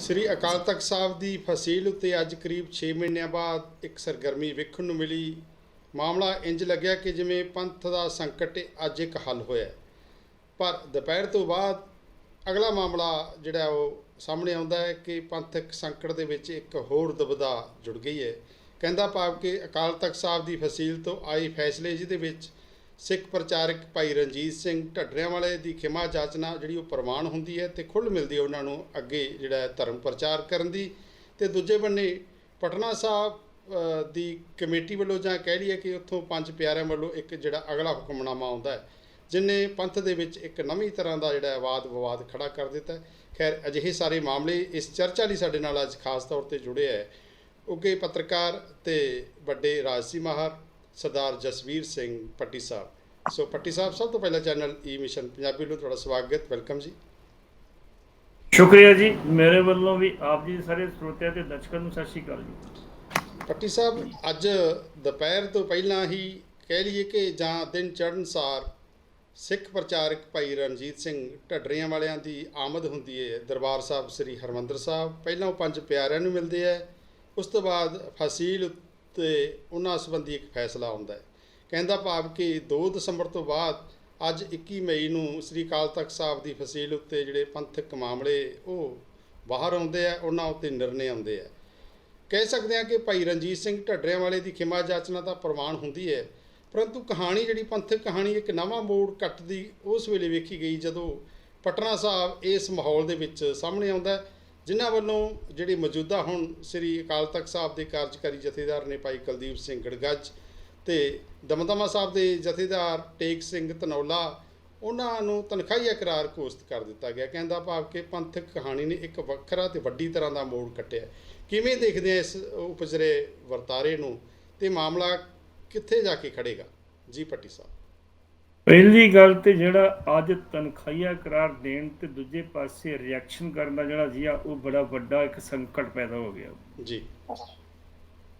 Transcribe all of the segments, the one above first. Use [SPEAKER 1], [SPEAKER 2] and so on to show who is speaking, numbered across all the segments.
[SPEAKER 1] ਸ੍ਰੀ ਅਕਾਲ ਤਖਤ ਸਾਹਿਬ ਦੀ ਫਸੀਲ ਉੱਤੇ ਅੱਜ ਕਰੀਬ 6 ਮਹੀਨਿਆਂ ਬਾਅਦ ਇੱਕ ਸਰਗਰਮੀ ਵੇਖਣ ਨੂੰ ਮਿਲੀ। ਮਾਮਲਾ ਇੰਜ ਲੱਗਿਆ ਕਿ ਜਿਵੇਂ ਪੰਥ ਦਾ ਸੰਕਟ ਅੱਜ ਇੱਕ ਹੱਲ ਹੋਇਆ ਪਰ ਦੁਪਹਿਰ ਤੋਂ ਬਾਅਦ ਅਗਲਾ ਮਾਮਲਾ ਜਿਹੜਾ ਉਹ ਸਾਹਮਣੇ ਆਉਂਦਾ ਹੈ ਕਿ ਪੰਥਕ ਸੰਕਟ ਦੇ ਵਿੱਚ ਇੱਕ ਹੋਰ ਦਬਦਾ ਜੁੜ ਗਈ ਹੈ। ਕਹਿੰਦਾ ਭਾਵ ਕਿ ਅਕਾਲ ਤਖਤ ਸਾਹਿਬ ਦੀ ਫਸੀਲ ਤੋਂ ਆਏ ਫੈਸਲੇ ਜਿਹਦੇ ਵਿੱਚ ਸਿੱਖ ਪ੍ਰਚਾਰਕ ਭਾਈ ਰਣਜੀਤ ਸਿੰਘ ਢੱਡਰਿਆਂ ਵਾਲੇ ਦੀ ਖਿਮਾ ਜਾਚਨਾ ਜਿਹੜੀ ਉਹ ਪ੍ਰਵਾਨ ਹੁੰਦੀ ਹੈ ਤੇ ਖੁੱਲ੍ਹ ਮਿਲਦੀ ਹੈ ਉਹਨਾਂ ਨੂੰ ਅੱਗੇ ਜਿਹੜਾ ਧਰਮ ਪ੍ਰਚਾਰ ਕਰਨ ਦੀ। ਤੇ ਦੂਜੇ ਬੰਨੇ ਪਟਨਾ ਸਾਹਿਬ ਦੀ ਕਮੇਟੀ ਵੱਲੋਂ ਜਾਂ ਕਹਿ ਲਈਏ ਕਿ ਉੱਥੋਂ ਪੰਜ ਪਿਆਰਿਆਂ ਵੱਲੋਂ ਇੱਕ ਜਿਹੜਾ ਅਗਲਾ ਹੁਕਮਨਾਮਾ ਆਉਂਦਾ ਹੈ, ਜਿਨੇ ਪੰਥ ਦੇ ਵਿੱਚ ਇੱਕ ਨਵੀਂ ਤਰ੍ਹਾਂ ਦਾ ਜਿਹੜਾ ਵਾਦ ਵਿਵਾਦ ਖੜਾ ਕਰ ਦਿੱਤਾ ਖੈਰ, ਅਜਿਹੇ ਸਾਰੇ ਮਾਮਲੇ ਇਸ ਚਰਚਾ ਲਈ ਸਾਡੇ ਨਾਲ ਅੱਜ ਖਾਸ ਤੌਰ ਤੇ ਜੁੜੇ ਹੈ। ਉੱਗੇ ਪੱਤਰਕਾਰ ਤੇ ਵੱਡੇ ਰਾਜਸੀ ਮਾਹਰ ਸਰਦਾਰ ਜਸਵੀਰ ਸਿੰਘ ਪੱਟੀ ਸਾਹਿਬ। ਸੋ ਪੱਟੀ ਸਾਹਿਬ ਸਭ ਤੋਂ ਪਹਿਲਾਂ ਚੈਨਲ ਈ ਮਿਸ਼ਨ ਪੰਜਾਬੀ ਨੂੰ ਤੁਹਾਡਾ ਸਵਾਗਤ ਵੈਲਕਮ ਜੀ।
[SPEAKER 2] ਸ਼ੁਕਰੀਆ ਜੀ। ਮੇਰੇ ਵੱਲੋਂ ਵੀ ਆਪ ਜੀ ਸਾਰੇ ਸਰੋਤਿਆਂ ਤੇ ਦਰਸ਼ਕਾਂ ਨੂੰ ਸਤਿ ਸ਼੍ਰੀ ਅਕਾਲ ਜੀ।
[SPEAKER 1] ਪੱਟੀ ਸਾਹਿਬ ਅੱਜ ਦੁਪਹਿਰ ਤੋਂ ਪਹਿਲਾਂ ਹੀ ਕਹਿ ਲਈਏ ਕਿ ਜਾਂ ਦਿਨ ਚੜ੍ਹਨ ਸਾਰ ਸਿੱਖ ਪ੍ਰਚਾਰਕ ਭਾਈ ਰਣਜੀਤ ਸਿੰਘ ਢੱਡਰੀਆਂ ਵਾਲਿਆਂ ਦੀ ਆਮਦ ਹੁੰਦੀ ਹੈ ਦਰਬਾਰ ਸਾਹਿਬ ਸ੍ਰੀ ਹਰਮੰਦਰ ਸਾਹਿਬ ਪਹਿਲਾਂ ਉਹ ਪੰਜ ਪਿਆਰਿਆਂ ਨੂੰ ਮਿਲਦੇ ਹੈ ਉਸ ਤੋਂ ਬਾਅਦ ਫਸੀਲ ਉੱਤੇ ਉਹਨਾਂ ਸੰਬੰਧੀ ਇੱਕ ਫੈਸਲਾ ਆਉਂਦਾ ਹੈ। ਕਹਿੰਦਾ ਭਾਵ ਕਿ 2 ਦਸੰਬਰ ਤੋਂ ਬਾਅਦ ਅੱਜ 21 ਮਈ ਨੂੰ ਸ੍ਰੀ ਅਕਾਲ ਤਖਤ ਸਾਹਿਬ ਦੀ ਫਸੀਲ ਉੱਤੇ ਜਿਹੜੇ ਪੰਥਕ ਮਾਮਲੇ ਉਹ ਬਾਹਰ ਆਉਂਦੇ ਆ ਉਹਨਾਂ ਉੱਤੇ ਨਿਰਣੇ ਆਉਂਦੇ ਆ। ਕਹਿ ਸਕਦੇ ਹਾਂ ਕਿ ਭਾਈ ਰਣਜੀਤ ਸਿੰਘ ਢੱਡਰਿਆਂ ਵਾਲੇ ਦੀ ਖਿਮਾ ਜਾਚਨਾ ਦਾ ਪ੍ਰਵਾਨ ਹੁੰਦੀ ਹੈ। ਪਰੰਤੂ ਕਹਾਣੀ ਜਿਹੜੀ ਪੰਥਕ ਕਹਾਣੀ ਇੱਕ ਨਵਾਂ ਮੋੜ ਕੱਟਦੀ ਉਸ ਵੇਲੇ ਵੇਖੀ ਗਈ ਜਦੋਂ ਪਟਨਾ ਸਾਹਿਬ ਇਸ ਮਾਹੌਲ ਦੇ ਵਿੱਚ ਸਾਹਮਣੇ ਆਉਂਦਾ ਹੈ, ਜਿਨ੍ਹਾਂ ਵੱਲੋਂ ਜਿਹੜੇ ਮੌਜੂਦਾ ਹੁਣ ਸ੍ਰੀ ਅਕਾਲ ਤਖਤ ਸਾਹਿਬ ਦੇ ਕਾਰਜਕਾਰੀ ਜਥੇਦਾਰ ਨੇ ਭਾਈ ਕੁਲਦੀਪ ਸਿੰਘ ਗੜਗੱਜ ਤੇ ਦਮਦਮਾ ਸਾਹਿਬ ਦੇ ਜਥੇਦਾਰ ਟੇਕ ਸਿੰਘ ਤਨੌਲਾ ਉਹਨਾਂ ਨੂੰ ਤਨਖਾਹੀਆ ਕਰਾਰ ਘੋਸ਼ਿਤ ਕਰ ਦਿੱਤਾ ਗਿਆ। ਕਹਿੰਦਾ ਭਾਵ ਕਿ ਪੰਥਕ ਕਹਾਣੀ ਨੇ ਇੱਕ ਵੱਖਰਾ ਤੇ ਵੱਡੀ ਤਰ੍ਹਾਂ ਦਾ ਮੋੜ ਕੱਟਿਆ। ਕਿਵੇਂ ਦੇਖਦੇ ਆ ਇਸ ਉਪਜਰੇ ਵਰਤਾਰੇ ਨੂੰ ਤੇ ਮਾਮਲਾ ਕਿੱਥੇ ਜਾ ਕੇ ਖੜੇਗਾ? ਜੀ ਪੱਟੀ ਸਾਹਿਬ।
[SPEAKER 2] ਪਹਿਲੀ ਗੱਲ ਤੇ ਜਿਹੜਾ ਅੱਜ ਤਨਖਾਹੀਆ ਕਰਾਰ ਦੇਣ ਤੇ ਦੂਜੇ ਪਾਸੇ ਰਿਐਕਸ਼ਨ ਕਰਨ ਦਾ ਜਿਹੜਾ ਜੀ ਆ ਉਹ ਬੜਾ ਵੱਡਾ ਇੱਕ ਸੰਕਟ ਪੈਦਾ ਹੋ ਗਿਆ।
[SPEAKER 1] ਜੀ।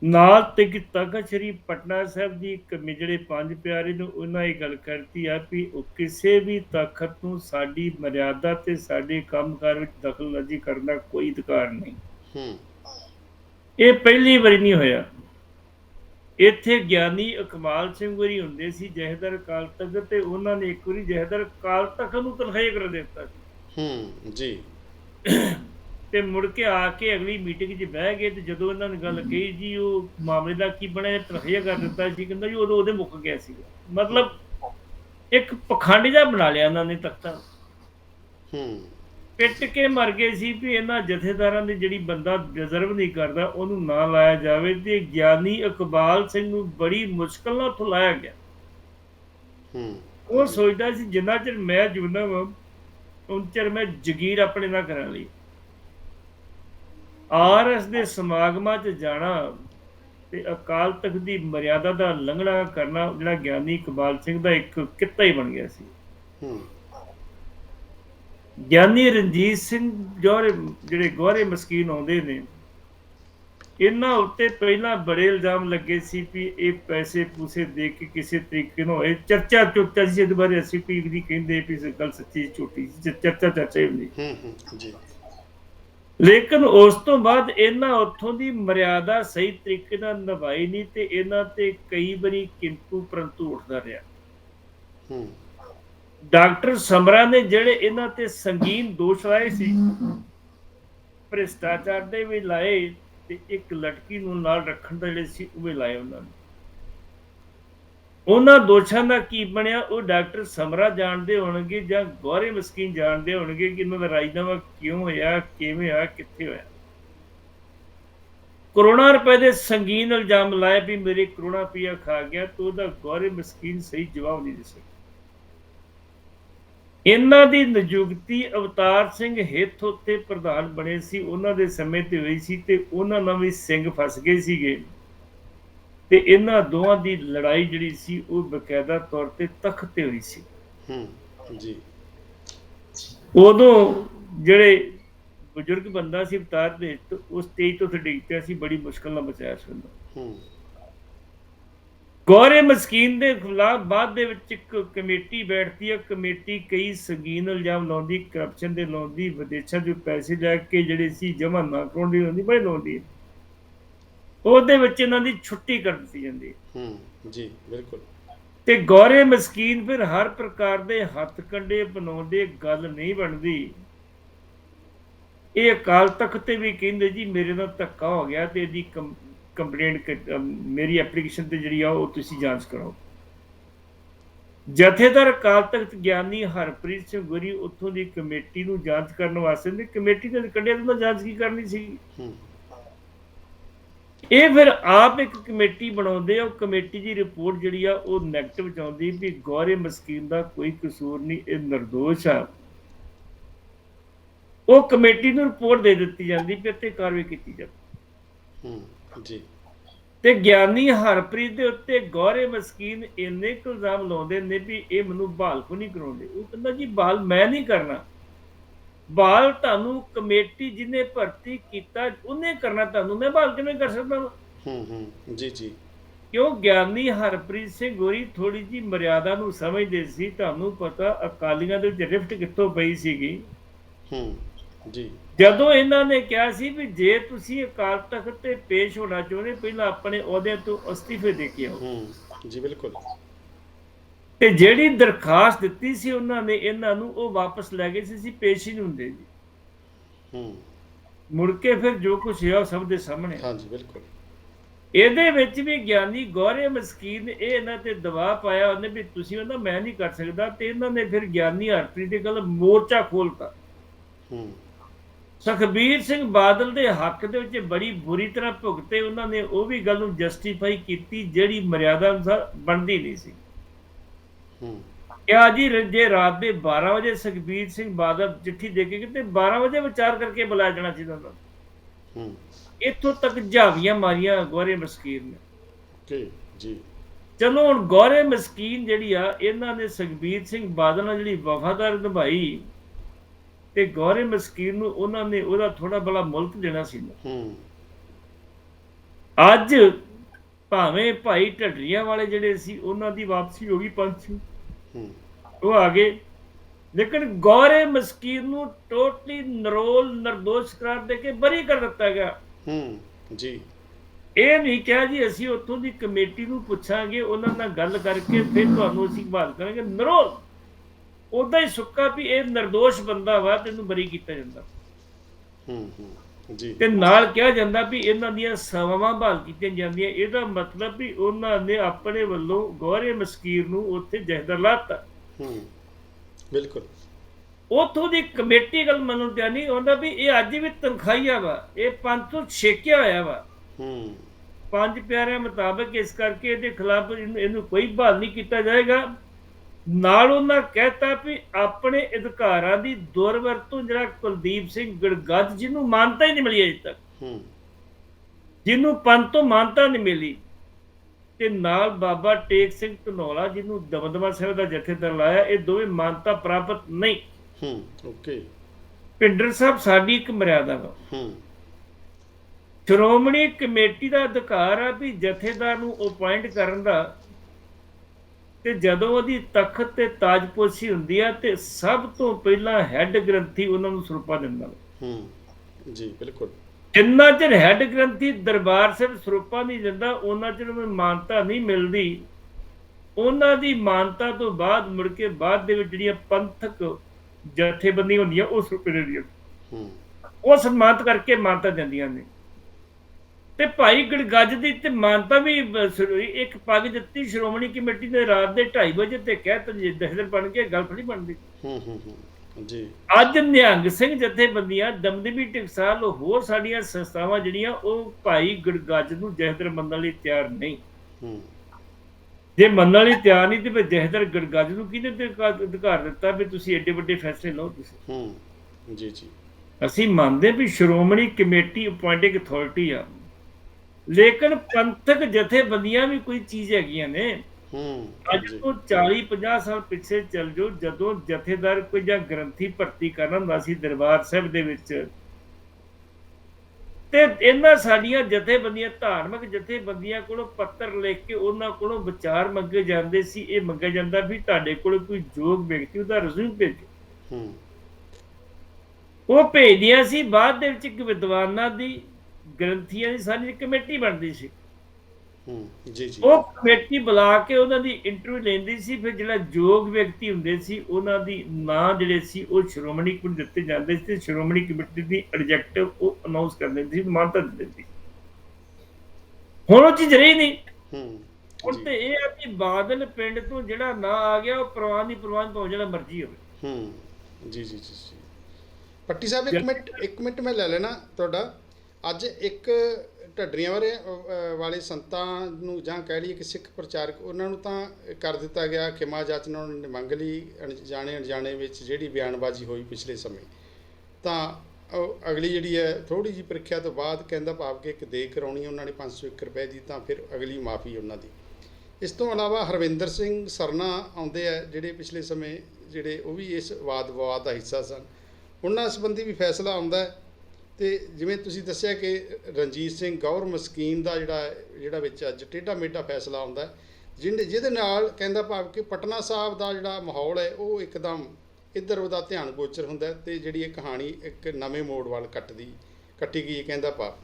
[SPEAKER 2] ਨਾਲ ਤੇ ਕਿ ਤਖਤ ਸ੍ਰੀ ਪਟਨਾ ਸਾਹਿਬ ਦੀ ਜਿਹੜੇ ਪੰਜ ਪਿਆਰੇ ਨੂੰ ਉਹਨਾਂ ਇਹ ਗੱਲ ਕਰਤੀ ਆ ਵੀ ਉਹ ਕਿਸੇ ਵੀ ਤਖਤ ਨੂੰ ਸਾਡੀ ਮਰਿਆਦਾ ਤੇ ਸਾਡੇ ਕੰਮਕਾਰ ਵਿੱਚ ਦਖਲਅੰਦਾਜ਼ੀ ਕਰਨ ਦਾ ਕੋਈ ਅਧਿਕਾਰ ਨਹੀਂ।
[SPEAKER 1] ਹੂੰ।
[SPEAKER 2] ਇਹ ਪਹਿਲੀ ਵਾਰੀ ਨਹੀਂ ਹੋਇਆ। ਇੱਥੇ ਗਿਆਨੀ ਅਕਮਾਲ ਸਿੰਘ ਵਰੀ ਹੁੰਦੇ ਸੀ ਜਹਦਰ ਕਾਲ ਤਖਤ ਤੇ ਉਹਨਾਂ ਨੇ ਇੱਕ ਵਾਰੀ ਜਹਦਰ ਕਾਲ ਤਖਤ ਨੂੰ ਤਨਖਾਹ ਕਰ ਦਿੱਤਾ ਸੀ।
[SPEAKER 1] ਹੂੰ ਜੀ।
[SPEAKER 2] ਤੇ ਮੁੜ ਕੇ ਆ ਕੇ ਅਗਲੀ ਮੀਟਿੰਗ 'ਚ ਬਹਿ ਗਏ ਤੇ ਜਦੋਂ ਇਹਨਾਂ ਨੇ ਗੱਲ ਕਹੀ ਜੀ ਉਹ ਮਾਮਲੇ ਦਾ ਕੀ ਬਣਿਆ ਤਨਖਾਹ ਕਰ ਦਿੱਤਾ ਸੀ ਕਹਿੰਦਾ ਜੀ ਉਦੋਂ ਉਹਦੇ ਮੁੱਕ ਗਿਆ ਸੀ ਮਤਲਬ ਇੱਕ ਪਖੰਡ ਜਿਹਾ ਬਣਾ ਲਿਆ ਇਹਨਾਂ ਨੇ ਤਖਤਾਂ
[SPEAKER 1] ਹੂੰ।
[SPEAKER 2] ਪਿੱਟ ਕੇ ਮਰ ਗਏ ਸੀ ਵੀ ਇਹਨਾਂ ਜਥੇਦਾਰਾਂ ਦੀ ਜਿਹੜੀ ਬੰਦਾ ਡਿਜ਼ਰਵ ਨਹੀਂ ਕਰਦਾ ਉਹਨੂੰ ਨਾ ਲਾਇਆ ਜਾਵੇ ਤੇ ਗਿਆਨੀ ਇਕਬਾਲ ਸਿੰਘ ਨੂੰ ਬੜੀ ਮੁਸ਼ਕਲ ਨਾਲ ਉੱਥੋਂ ਲਾਇਆ ਗਿਆ।
[SPEAKER 1] ਹੂੰ।
[SPEAKER 2] ਉਹ ਸੋਚਦਾ ਸੀ ਜਿੰਨਾ ਚਿਰ ਮੈਂ ਜਿਉਂਦਾ ਵਾਂ ਉਨ ਚਿਰ ਮੈਂ ਜਗੀਰ ਆਪਣੇ ਨਾਲ ਕਰਾਂ ਲਈ। ਆਰਐਸ ਦੇ ਸਮਾਗਮਾਂ 'ਚ ਜਾਣਾ ਤੇ ਅਕਾਲ ਤਖਤ ਦੀ ਮਰਿਆਦਾ ਦਾ ਲੰਘਣਾ ਕਰਨਾ ਜਿਹੜਾ ਗਿਆਨੀ ਇਕਬਾਲ ਸਿੰਘ ਦਾ ਇੱਕ ਕਿੱਤਾ ਹੀ ਬਣ ਗਿਆ ਸੀ।
[SPEAKER 1] ਹੂੰ।
[SPEAKER 2] ਗਿਆਨੀ ਰਣਜੀਤ ਸਿੰਘ ਜੋਰੇ ਜਿਹੜੇ ਗੋਰੇ ਮਸਕੀਨ ਆਉਂਦੇ ਨੇ ਇਹਨਾਂ ਉੱਤੇ ਪਹਿਲਾਂ ਬੜੇ ਇਲਜ਼ਾਮ ਲੱਗੇ ਸੀ ਵੀ ਇਹ ਪੈਸੇ ਪੂਸੇ ਦੇ ਕੇ ਕਿਸੇ ਤਰੀਕੇ ਨਾਲ ਇਹ ਚਰਚਾ ਚੁੱਚਾ ਸੀ ਇਹਦੇ ਬਾਰੇ ਅਸੀਂ ਵੀ ਵੀ ਕਹਿੰਦੇ ਵੀ ਇਹ ਗੱਲ ਸੱਚੀ ਝੂਠੀ ਸੀ ਚਰਚਾ ਚਰਚਾ ਹੀ ਹੁੰਦੀ।
[SPEAKER 1] ਹੂੰ ਹੂੰ ਜੀ।
[SPEAKER 2] ਲੇਕਿਨ ਉਸ ਤੋਂ ਬਾਅਦ ਇਹਨਾਂ ਉੱਥੋਂ ਦੀ ਮਰਿਆਦਾ ਸਹੀ ਤਰੀਕੇ ਨਾਲ ਨਿਭਾਈ ਨਹੀਂ ਤੇ ਇਹਨਾਂ ਤੇ ਕਈ ਵਾਰੀ ਕਿੰਤੂ ਪਰੰਤੂ ਉੱਠਦਾ ਰਿਹਾ।
[SPEAKER 1] ਹੂੰ।
[SPEAKER 2] ਡਾਕਟਰ ਸਮਰਾ ਨੇ ਜਿਹੜੇ ਇਹਨਾਂ ਤੇ ਸੰਗੀਨ ਦੋਸ਼ ਲਾਏ ਸੀ, ਭ੍ਰਿਸ਼ਟਾਚਾਰ ਦੇ ਵੀ ਲਾਏ ਤੇ ਇੱਕ ਲੜਕੀ ਨੂੰ ਨਾਲ ਰੱਖਣ ਦਾ ਜਿਹੜੇ ਸੀ, ਉਹ ਵੀ ਲਾਏ ਉਹਨਾਂ ਨੇ। ਉਹਨਾਂ ਦੋਸ਼ਾਂ ਦਾ ਕੀ ਬਣਿਆ, ਉਹ ਡਾਕਟਰ ਸਮਰਾ ਜਾਣਦੇ ਹੋਣਗੇ ਜਾਂ ਗੋਰੇ ਮਸਕੀਨ ਜਾਣਦੇ ਹੋਣਗੇ ਕਿ ਇਹਨਾਂ ਦਾ ਰਾਜਨਾਮਾ ਕਿਉਂ ਹੋਇਆ, ਕਿਵੇਂ ਹੋਇਆ, ਕਿੱਥੇ ਹੋਇਆ। ਕਰੋਨਾ ਰੁਪਏ ਦੇ ਸੰਗੀਨ ਇਲਜ਼ਾਮ ਲਾਏ ਵੀ ਮੇਰੇ ਕਰੋਨਾ ਪੀਆ ਖਾ ਗਿਆ ਤਾਂ ਉਹਦਾ ਗੌਰੇ ਮਸਕੀਨ ਸਹੀ ਜਵਾਬ ਨਹੀਂ ਦੇ ਸਕਿਆ ਇਹਨਾਂ ਦੀ ਨਿਯੁਕਤੀ ਅਵਤਾਰ ਸਿੰਘ ਹਿੱਤ ਉੱਤੇ ਪ੍ਰਧਾਨ ਬਣੇ ਸੀ ਉਹਨਾਂ ਦੇ ਸਮੇਂ ਤੇ ਹੋਈ ਸੀ ਤੇ ਉਹਨਾਂ ਨਾਲ ਵੀ ਸਿੰਘ ਫਸ ਗਏ ਸੀਗੇ। ਤੇ ਇਹਨਾਂ ਦੋਵਾਂ ਦੀ ਲੜਾਈ ਜਿਹੜੀ ਸੀ ਉਹ ਬਕਾਇਦਾ ਤੌਰ ਤੇ ਤਖਤ ਤੇ ਹੋਈ ਸੀ।
[SPEAKER 1] ਹੂੰ ਜੀ।
[SPEAKER 2] ਉਦੋਂ ਜਿਹੜੇ ਬਜ਼ੁਰਗ ਬੰਦਾ ਸੀ ਅਵਤਾਰ ਦੇ ਉਸ ਤੇਜ ਤੋਂ ਡਿੱਗਿਆ ਸੀ ਬੜੀ ਮੁਸ਼ਕਲ ਨਾਲ ਬਚਾਇਆ ਸੀ ਉਹਨੂੰ।
[SPEAKER 1] ਹੂੰ।
[SPEAKER 2] ਗੌਰੇ ਮਸਕੀਨ ਦੇ ਖਿਲਾਫ ਬਾਅਦ ਦੇ ਵਿੱਚ ਇੱਕ ਕਮੇਟੀ ਬੈਠਦੀ ਹੈ। ਕਮੇਟੀ ਕਈ ਸੰਗੀਨ ਇਲਜ਼ਾਮ ਲਾਉਂਦੀ ਕਰਪਸ਼ਨ ਦੇ ਲਾਉਂਦੀ ਵਿਦੇਸ਼ਾਂ ਤੋਂ ਪੈਸੇ ਲੈ ਕੇ ਜਿਹੜੇ ਸੀ ਜਮ੍ਹਾਂ ਨਾ ਕਰਾਉਣ ਦੀ ਲਾਉਂਦੀ ਬਈ ਲਾਉਂਦੀ ਉਹਦੇ ਵਿੱਚ ਇਹਨਾਂ ਦੀ ਛੁੱਟੀ ਕਰ ਦਿੱਤੀ ਜਾਂਦੀ ਹੈ।
[SPEAKER 1] ਹੂੰ ਜੀ ਬਿਲਕੁਲ।
[SPEAKER 2] ਤੇ ਗੌਰੇ ਮਸਕੀਨ ਫਿਰ ਹਰ ਪ੍ਰਕਾਰ ਦੇ ਹੱਥ ਕੰਡੇ ਬਣਾਉਂਦੇ ਗੱਲ ਨਹੀਂ ਬਣਦੀ। ਇਹ ਅਕਾਲ ਤਖਤ ਤੇ ਵੀ ਕਹਿੰਦੇ ਜੀ ਮੇਰੇ ਨਾਲ ਧੱਕਾ ਹੋ ਗਿਆ ਤੇ ਇਹਦੀ ਕੰਪਲੇਂਟ ਮੇਰੀ ਐਪਲੀਕੇਸ਼ਨ ਤੇ ਜਿਹੜੀ ਆ ਉਹ ਤੁਸੀਂ ਜਾਂਚ ਕਰਾਓ। ਜਥੇਦਾਰ ਅਕਾਲ ਤਖਤ ਗਿਆਨੀ ਹਰਪ੍ਰੀਤ ਸਿੰਘ ਗੁਰੀ ਉੱਥੋਂ ਦੀ ਕਮੇਟੀ ਨੂੰ ਜਾਂਚ ਕਰਨ ਵਾਸਤੇ ਨੇ। ਕਮੇਟੀ ਨੇ ਕੱਢਿਆ ਤਾਂ ਜਾਂਚ ਕੀ ਕਰਨੀ ਸੀ? ਇਹ ਫਿਰ ਆਪ ਇੱਕ ਕਮੇਟੀ ਬਣਾਉਂਦੇ ਆ। ਉਹ ਕਮੇਟੀ ਦੀ ਰਿਪੋਰਟ ਜਿਹੜੀ ਆ ਉਹ ਨੈਗੇਟਿਵ ਚਾਉਂਦੀ ਵੀ ਗੋਰੇ ਮਸਕੀਨ ਦਾ ਕੋਈ ਕਸੂਰ ਨਹੀਂ ਇਹ ਨਿਰਦੋਸ਼ ਆ। ਉਹ ਕਮੇਟੀ ਨੂੰ ਰਿਪੋਰਟ ਦੇ ਦਿੱਤੀ ਜਾਂਦੀ ਫਿਰ ਤੇ ਕਾਰਵਾਈ ਕੀਤੀ ਜਾਵੇ।
[SPEAKER 1] ਹੂੰ। ਜੀ।
[SPEAKER 2] ਤੇ ਗਿਆਨੀ ਹਰਪ੍ਰੀਤ ਦੇ ਉੱਤੇ ਗੌਰੇ ਮਸਕੀਨ ਇੰਨੇ ਕੁ ਇਲਜ਼ਾਮ ਲਾਉਂਦੇ ਨੇ ਵੀ ਇਹ ਮੈਨੂੰ ਬਹਾਲ ਕੋ ਨਹੀਂ ਕਰਾਉਂਦੇ? ਉਹ ਕਹਿੰਦਾ ਜੀ ਬਹਾਲ ਮੈਂ ਨਹੀਂ ਕਰਨਾ। ਬਹਾਲ ਤੁਹਾਨੂੰ ਕਮੇਟੀ ਜਿਹਨੇ ਭਰਤੀ ਕੀਤਾ ਉਹਨੇ ਕਰਨਾ ਤੁਹਾਨੂੰ। ਮੈਂ ਬਹਾਲ ਕਿਵੇਂ ਕਰ ਸਕਦਾ ਹਾਂ
[SPEAKER 1] ਹੂੰ ਹੂੰ। ਜੀ ਜੀ।
[SPEAKER 2] ਕਿਉਂ? ਗਿਆਨੀ ਹਰਪ੍ਰੀਤ ਸਿੰਘ ਗੋਰੀ ਥੋੜੀ ਜੀ ਮਰਿਆਦਾ ਨੂੰ ਸਮਝਦੇ ਸੀ। ਤੁਹਾਨੂੰ ਪਤਾ ਅਕਾਲੀਆਂ ਦੇ ਵਿੱਚ ਰਿਫਟ ਕਿੱਥੋਂ ਪਈ ਸੀਗੀ।
[SPEAKER 1] ਹੂੰ। ਜੀ।
[SPEAKER 2] ਜਦੋਂ ਇਹਨਾਂ ਨੇ ਕਿਹਾ ਸੀ ਵੀ ਜੇ ਤੁਸੀਂ ਅਕਾਲ ਤਖਤ ਤੇ ਪੇਸ਼ ਹੋਣਾ ਚਾਹੁੰਦੇ ਪਹਿਲਾਂ ਆਪਣੇ ਅਹੁਦੇ ਤੋਂ ਅਸਤੀਫੇ ਦੇ ਕੇ ਆਓ।
[SPEAKER 1] ਹੂੰ ਜੀ ਬਿਲਕੁਲ।
[SPEAKER 2] ਤੇ ਜਿਹੜੀ ਦਰਖਾਸਤ ਦਿੱਤੀ ਸੀ ਉਹਨਾਂ ਨੇ ਇਹਨਾਂ ਨੂੰ ਉਹ ਵਾਪਸ ਲੈ ਗਏ ਸੀ ਸੀ ਪੇਸ਼ ਹੀ ਨਹੀਂ ਹੁੰਦੇ ਜੀ।
[SPEAKER 1] ਹੂੰ।
[SPEAKER 2] ਮੁੜ ਕੇ ਫਿਰ ਜੋ ਕੁਝ ਹੋਇਆ ਸਭ ਦੇ ਸਾਹਮਣੇ।
[SPEAKER 1] ਹਾਂ ਜੀ ਬਿਲਕੁਲ।
[SPEAKER 2] ਇਹਦੇ ਵਿੱਚ ਵੀ ਗਿਆਨੀ ਗੌਰੇ ਮਸਕੀਨ ਇਹ ਇਹਨਾਂ ਤੇ ਦਬਾਅ ਪਾਇਆ ਉਹਨੇ ਵੀ ਤੁਸੀਂ ਉਹਨਾਂ ਮੈਂ ਨਹੀਂ ਕਰ ਸਕਦਾ ਤੇ ਇਹਨਾਂ ਨੇ ਫਿਰ ਗਿਆਨੀ ਹਰਪ੍ਰੀਤ ਦੇ ਗੱਲ ਮੋਰਚਾ ਖੋਲਤਾ
[SPEAKER 1] ਹੂੰ।
[SPEAKER 2] ਸੁਖਬੀਰ ਸਿੰਘ ਬਾਦਲ ਦੇ ਹੱਕ ਦੇ ਵਿੱਚ ਬੜੀ ਬੁਰੀ ਤਰ੍ਹਾਂ ਭੁਗਤੇ ਉਹਨਾਂ ਨੇ ਉਹ ਵੀ ਗੱਲ ਨੂੰ ਜਸਟੀਫਾਈ ਕੀਤੀ ਜਿਹੜੀ ਮਰਿਆਦਾ ਅਨੁਸਾਰ ਬਣਦੀ ਨਹੀਂ ਸੀ।
[SPEAKER 1] ਹੂੰ।
[SPEAKER 2] ਕਿਹਾ ਜੀ ਜੇ ਰਾਤ ਦੇ 12 ਵਜੇ ਸੁਖਬੀਰ ਸਿੰਘ ਬਾਦਲ ਚਿੱਠੀ ਦੇ ਕੇ ਤੇ 12 ਵਜੇ ਵਿਚਾਰ ਕਰਕੇ ਬੁਲਾਇਆ ਜਾਣਾ ਸੀ ਨੂੰ।
[SPEAKER 1] ਹੂੰ।
[SPEAKER 2] ਇੱਥੋਂ ਤੱਕ ਝਾਵੀਆਂ ਮਾਰੀਆਂ ਗੌਰੇ ਮਸਕੀਨ ਨੇ।
[SPEAKER 1] ਓਕੇ ਜੀ।
[SPEAKER 2] ਚਲੋ ਹੁਣ ਗੌਰੇ ਮਸਕੀਨ ਜਿਹੜੀ ਆ ਇਹਨਾਂ ਨੇ ਸੁਖਬੀਰ ਸਿੰਘ ਬਾਦਲ ਨਾਲ ਜਿਹੜੀ ਵਫਾਦਾਰ ਨਿਭਾਈ ਤੇ ਗੌਰੇ ਮਸਕੀਨ ਨੂੰ ਉਹਨਾਂ ਨੇ ਉਹਦਾ ਥੋੜਾ ਬੜਾ ਮੁਲਕ ਦੇਣਾ ਸੀ।
[SPEAKER 1] ਹੂੰ।
[SPEAKER 2] ਅੱਜ ਭਾਵੇਂ ਭਾਈ ਢੱਡਰੀਆਂ ਵਾਲੇ ਜਿਹੜੇ ਸੀ ਉਹਨਾਂ ਦੀ ਵਾਪਸੀ ਹੋ ਗਈ ਪੰਥ
[SPEAKER 1] ਹੂੰ।
[SPEAKER 2] ਉਹ ਆ ਗਏ। ਲੇਕਿਨ ਗੌਰੇ ਮਸਕੀਨ ਨੂੰ ਟੋਟਲੀ ਨਰੋਲ ਨਿਰਦੋਸ਼ ਕਰਾਰ ਦੇ ਕੇ ਬਰੀ ਕਰ ਦਿੱਤਾ ਗਿਆ।
[SPEAKER 1] ਹੂੰ ਜੀ।
[SPEAKER 2] ਇਹ ਨਹੀਂ ਕਿਹਾ ਜੀ ਅਸੀਂ ਉੱਥੋਂ ਦੀ ਕਮੇਟੀ ਨੂੰ ਪੁੱਛਾਂਗੇ ਉਹਨਾਂ ਨਾਲ ਗੱਲ ਕਰਕੇ ਫਿਰ ਤੁਹਾਨੂੰ ਅਸੀਂ ਬਹਾਲ ਕਰਾਂਗੇ। ਨਰੋਲ! ਉਦਾਂ ਹੀ ਸੁੱਕਾ ਵੀ ਇਹ ਨਿਰਦੋਸ਼ ਬੰਦਾ ਵਾ ਤੈਨੂੰ ਬਰੀ ਕੀਤਾ ਜਾਂਦਾ।
[SPEAKER 1] ਹੂੰ ਹੂੰ ਜੀ।
[SPEAKER 2] ਤੇ ਨਾਲ ਕਿਹਾ ਜਾਂਦਾ ਵੀ ਇਹਨਾਂ ਦੀਆਂ ਸੇਵਾਵਾਂ ਬਹਾਲ ਕੀਤੀਆਂ ਜਾਂਦੀਆਂ। ਇਹਦਾ ਮਤਲਬ ਵੀ ਉਹਨਾਂ ਨੇ ਆਪਣੇ ਵੱਲੋਂ ਗੌਰੇ ਮਸਕੀਰ ਨੂੰ ਉੱਥੇ ਜਹਦਰ ਲਾਤਾ
[SPEAKER 1] ਹੂੰ ਬਿਲਕੁਲ।
[SPEAKER 2] ਉਥੋਂ ਦੀ ਕਮੇਟੀ ਗੱਲ ਮੰਨਣ ਤੇ ਨਹੀਂ ਹੁੰਦਾ ਵੀ ਇਹ ਅੱਜ ਵੀ ਤਨਖਾਹੀਆ ਵਾ ਇਹ ਪੰਜ ਤੋਂ ਛੇਕਿਆ ਹੋਇਆ ਵਾ।
[SPEAKER 1] ਹੂੰ।
[SPEAKER 2] ਪੰਜ ਪਿਆਰਿਆਂ ਮੁਤਾਬਕ ਇਸ ਕਰਕੇ ਇਹਦੇ ਖਿਲਾਫ ਇਹਨੂੰ ਇਹਨੂੰ ਕੋਈ ਬਹਾਲ ਨਹੀਂ ਕੀਤਾ ਜਾਏਗਾ। ਨਾਲ ਉਹਨਾਂ ਕਹਿਤਾ ਵੀ ਆਪਣੇ ਅਧਿਕਾਰਾਂ ਦੀ ਦੁਰਵਰਤੋਂ ਜਿਹੜਾ ਕੁਲਦੀਪ ਸਿੰਘ ਗੜਗੱਜ ਜਿਹਨੂੰ ਮਾਨਤਾ ਹੀ ਨਹੀਂ ਮਿਲੀ ਅਜੇ ਤੱਕ।
[SPEAKER 1] ਹੂੰ।
[SPEAKER 2] ਜਿਹਨੂੰ ਪੰਥ ਤੋਂ ਮਾਨਤਾ ਨਹੀਂ ਮਿਲੀ ਤੇ ਨਾਲ ਬਾਬਾ ਟੇਕ ਸਿੰਘ ਧਨੌਲਾ ਜਿਹਨੂੰ ਦਮਦਮਾ ਸਾਹਿਬ ਦਾ ਜਥੇਦਾਰ ਲਾਇਆ ਇਹ ਦੋਵੇਂ ਮਾਨਤਾ ਪ੍ਰਾਪਤ ਨਹੀਂ।
[SPEAKER 1] ਹੂੰ ਓਕੇ।
[SPEAKER 2] ਪਿੰਡਰ ਸਾਹਿਬ ਸਾਡੀ ਇੱਕ ਮਰਿਆਦਾ ਵਾ।
[SPEAKER 1] ਹੂੰ।
[SPEAKER 2] ਸ਼੍ਰੋਮਣੀ ਕਮੇਟੀ ਦਾ ਅਧਿਕਾਰ ਆ ਵੀ ਜਥੇਦਾਰ ਨੂੰ ਅਪਾਇੰਟ ਕਰਨ ਦਾ ਤੇ ਜਦੋਂ ਉਹਦੀ ਤਖਤ ਤੇ ਤਾਜਪੋਸ਼ੀ ਹੁੰਦੀ ਆ ਤੇ ਸਭ ਤੋਂ ਪਹਿਲਾਂ ਹੈੱਡ ਗ੍ਰੰਥੀ ਉਹਨਾਂ ਨੂੰ ਸਰੂਪਾ ਦਿੰਦਾ।
[SPEAKER 1] ਹੂੰ ਜੀ ਬਿਲਕੁਲ।
[SPEAKER 2] ਜਿੰਨਾ ਚਿਰ ਹੈੱਡ ਗ੍ਰੰਥੀ ਦਰਬਾਰ ਸਾਹਿਬ ਸਰੂਪਾ ਨਹੀਂ ਦਿੰਦਾ ਉਹਨਾਂ ਚਿਰ ਉਹਨੂੰ ਮਾਨਤਾ ਨਹੀਂ ਮਿਲਦੀ। ਉਹਨਾਂ ਦੀ ਮਾਨਤਾ ਤੋਂ ਬਾਅਦ ਮੁੜ ਕੇ ਬਾਅਦ ਦੇ ਵਿੱਚ ਜਿਹੜੀਆਂ ਪੰਥਕ ਜਥੇਬੰਦੀਆਂ ਹੁੰਦੀਆਂ ਉਹ ਸਰੂਪੇ ਦਿੰਦੀਆਂ
[SPEAKER 1] ਹੂੰ।
[SPEAKER 2] ਉਹ ਸਨਮਾਨਿਤ ਕਰਕੇ ਮਾਨਤਾ ਦਿੰਦੀਆਂ ਨੇ। ਤੇ ਭਾਈ ਗੜਗੱਜ ਦੀ ਤੇ ਮਾਨਤਾ ਵੀ ਇੱਕ ਪੱਗ ਦਿੱਤੀ ਸ਼੍ਰੋਮਣੀ ਕਮੇਟੀ ਨੇ ਰਾਤ ਦੇ 2:30 ਵਜੇ ਤੇ ਕਹਿ ਤਾ ਦਹਿਦਰ ਬਣ ਕੇ ਗੱਲ ਥੋੜੀ ਬਣਦੀ।
[SPEAKER 1] ਹੂੰ ਹੂੰ ਹੂੰ ਜੀ।
[SPEAKER 2] ਅੱਜ ਨਿਹੰਗ ਸਿੰਘ ਜਥੇਬੰਦੀਆਂ ਦਮਦਮੀ ਟਕਸਾਲ ਹੋਰ ਸਾਡੀਆਂ ਸੰਸਥਾਵਾਂ ਜਿਹੜੀਆਂ ਉਹ ਭਾਈ ਗੜਗੱਜ ਨੂੰ ਜਹਦਰ ਮੰਨਣ ਲਈ ਤਿਆਰ ਨਹੀਂ।
[SPEAKER 1] ਹੂੰ।
[SPEAKER 2] ਜੇ ਮੰਨਣ ਲਈ ਤਿਆਰ ਨਹੀਂ ਤੇ ਫਿਰ ਜਹਦਰ ਗੜਗੱਜ ਨੂੰ ਕਿਹਨੇ ਤੇ ਅਧਿਕਾਰ- ਦਿੱਤਾ ਵੀ ਤੁਸੀਂ ਏਡੇ ਵੱਡੇ ਫੈਸਲੇ ਲਓ ਤੁਸੀਂ?
[SPEAKER 1] ਹੂੰ ਜੀ ਜੀ।
[SPEAKER 2] ਅਸੀਂ ਮੰਨਦੇ ਵੀ ਸ਼੍ਰੋਮਣੀ ਕਮੇਟੀ ਅਪਾਇੰਟਿੰਗ ਅਥਾਰਟੀ ਆ। ਲੇਕਿਨ ਪੰਥਕ ਜਥੇਬੰਦੀਆਂ ਵੀ ਕੋਈ ਚੀਜ਼ ਹੈਗੀਆਂ ਨੇ।
[SPEAKER 1] ਹੂੰ
[SPEAKER 2] ਅੱਜ
[SPEAKER 1] ਜੀ
[SPEAKER 2] ਤੋਂ 40 50 ਸਾਲ ਪਿੱਛੇ ਚੱਲ ਜਾਓ ਜਦੋਂ ਜਥੇਦਾਰ ਕੋਈ ਜਾਂ ਗ੍ਰੰਥੀ ਭਰਤੀ ਕਰਨਾ ਹੁੰਦਾ ਸੀ ਦਰਬਾਰ ਸਾਹਿਬ ਦੇ ਵਿੱਚ। ਤੇ ਇਹਨਾਂ ਸਾਡੀਆਂ ਜਥੇਬੰਦੀਆਂ ਧਾਰਮਿਕ ਜਥੇਬੰਦੀਆਂ ਕੋਲੋਂ ਪੱਤਰ ਲਿਖ ਕੇ ਉਹਨਾਂ ਕੋਲੋਂ ਵਿਚਾਰ ਮੰਗੇ ਜਾਂਦੇ ਸੀ। ਇਹ ਮੰਗਿਆ ਜਾਂਦਾ ਵੀ ਤੁਹਾਡੇ ਕੋਲ ਕੋਈ ਯੋਗ ਵਿਅਕਤੀ ਉਹਦਾ ਰਿਜ਼ਿਊਮ ਭੇਜੋ।
[SPEAKER 1] ਹੂੰ।
[SPEAKER 2] ਉਹ ਭੇਜਦੀਆਂ ਸੀ ਬਾਅਦ ਦੇ ਵਿੱਚ ਇੱਕ ਵਿਦਵਾਨਾਂ ਦੀ ਗ੍ਰੰਥੀਆਂ ਦੀ ਸਾਰੀ ਕਮੇਟੀ ਬਣਦੀ ਸੀ।
[SPEAKER 1] ਹੂੰ ਜੀ ਜੀ।
[SPEAKER 2] ਉਹ ਕਮੇਟੀ ਬੁਲਾ ਕੇ ਉਹਨਾਂ ਦੀ ਇੰਟਰਵਿਊ ਲੈਂਦੀ ਸੀ ਫਿਰ ਜਿਹੜਾ ਯੋਗ ਵਿਅਕਤੀ ਹੁੰਦੇ ਸੀ ਉਹਨਾਂ ਦੀ ਨਾਂ ਜਿਹੜੇ ਸੀ ਉਹ ਸ਼੍ਰੋਮਣੀ ਕਮੇਟੀ ਦਿੱਤੇ ਜਾਂਦੇ ਸੀ ਤੇ ਸ਼੍ਰੋਮਣੀ ਕਮੇਟੀ ਦੀ ਐਡਜੈਕਟਿਵ ਉਹ ਅਨਾਉਂਸ ਕਰ ਦਿੰਦੀ ਸੀ ਮਾਨਤਾ ਦਿੰਦੀ ਹੁਣ ਉਹ ਚੀਜ਼ ਰਹੀ ਨਹੀਂ।
[SPEAKER 1] ਹੂੰ
[SPEAKER 2] ਹੁਣ ਤੇ ਇਹ ਆ ਕਿ ਬਾਦਲ ਪਿੰਡ ਤੋਂ ਜਿਹੜਾ ਨਾਂ ਆ ਗਿਆ ਉਹ ਪ੍ਰਵਾਨ ਦੀ ਪ੍ਰਵਾਨ ਤੋਂ ਜਿਹੜਾ ਮਰਜ਼ੀ ਹੋਵੇ।
[SPEAKER 1] ਹੂੰ ਜੀ ਜੀ ਜੀ ਪੱਟੀ ਸਾਹਿਬ ਇੱਕ ਮਿੰਟ ਇੱਕ ਮਿੰਟ ਮੈਂ ਲੈ ਲੈਣਾ ਤੁਹਾਡਾ। ਅੱਜ ਇੱਕ ਢੱਡਰੀਆਂ ਵਾਲੇ ਵਾਲੇ ਸੰਤਾਂ ਨੂੰ ਜਾਂ ਕਹਿ ਲਈਏ ਕਿ ਸਿੱਖ ਪ੍ਰਚਾਰਕ, ਉਹਨਾਂ ਨੂੰ ਤਾਂ ਕਰ ਦਿੱਤਾ ਗਿਆ ਖਿਮਾ ਜਾਚਨਾ ਉਹਨਾਂ ਨੇ ਮੰਗ ਲਈ ਅਣਜਾਣੇ ਅਣਜਾਣੇ ਵਿੱਚ ਜਿਹੜੀ ਬਿਆਨਬਾਜ਼ੀ ਹੋਈ ਪਿਛਲੇ ਸਮੇਂ। ਤਾਂ ਅਗਲੀ ਜਿਹੜੀ ਹੈ ਥੋੜੀ ਜੀ ਪ੍ਰੀਖਿਆ ਤੋਂ ਬਾਅਦ ਕਹਿੰਦਾ ਭਾਵ ਕਿ ਇੱਕ ਦੇ ਕਰਾਉਣੀ ਉਹਨਾਂ ਨੇ 501 ਰੁਪਏ ਦੀ, ਤਾਂ ਫਿਰ ਅਗਲੀ ਮਾਫੀ ਉਹਨਾਂ ਦੀ। ਇਸ ਤੋਂ ਇਲਾਵਾ ਹਰਵਿੰਦਰ ਸਿੰਘ ਸਰਨਾ ਆਉਂਦੇ ਆ, ਜਿਹੜੇ ਪਿਛਲੇ ਸਮੇਂ ਜਿਹੜੇ ਉਹ ਵੀ ਇਸ ਵਾਦ ਵਿਵਾਦ ਦਾ ਹਿੱਸਾ ਸਨ। ਉਹਨਾਂ ਸੰਬੰਧੀ ਵੀ ਫੈਸਲਾ ਆਉਂਦਾ ਹੈ। ਤੇ ਜਿਵੇਂ ਤੁਸੀਂ ਦੱਸਿਆ ਕਿ ਰਣਜੀਤ ਸਿੰਘ ਗੌਰ ਮਸਕੀਨ ਦਾ ਜਿਹੜਾ ਜਿਹੜਾ ਵਿੱਚ ਅੱਜ ਟੇਢਾ ਮੇਢਾ ਫੈਸਲਾ ਆਉਂਦਾ ਹੈ ਜਿਹਦੇ ਜਿਹਦੇ ਨਾਲ ਕਹਿੰਦਾ ਭਾਵ ਕਿ ਪਟਨਾ ਸਾਹਿਬ ਦਾ ਜਿਹੜਾ ਮਾਹੌਲ ਹੈ, ਉਹ ਇੱਕਦਮ ਇੱਧਰ ਉਹਦਾ ਧਿਆਨ ਗੋਚਰ ਹੁੰਦਾ ਹੈ ਤੇ ਜਿਹੜੀ ਇਹ ਕਹਾਣੀ ਇੱਕ ਨਵੇਂ ਮੋੜ ਵੱਲ ਕੱਟਦੀ, ਕੱਟੀ ਗਈ ਕਹਿੰਦਾ ਭਾਵ।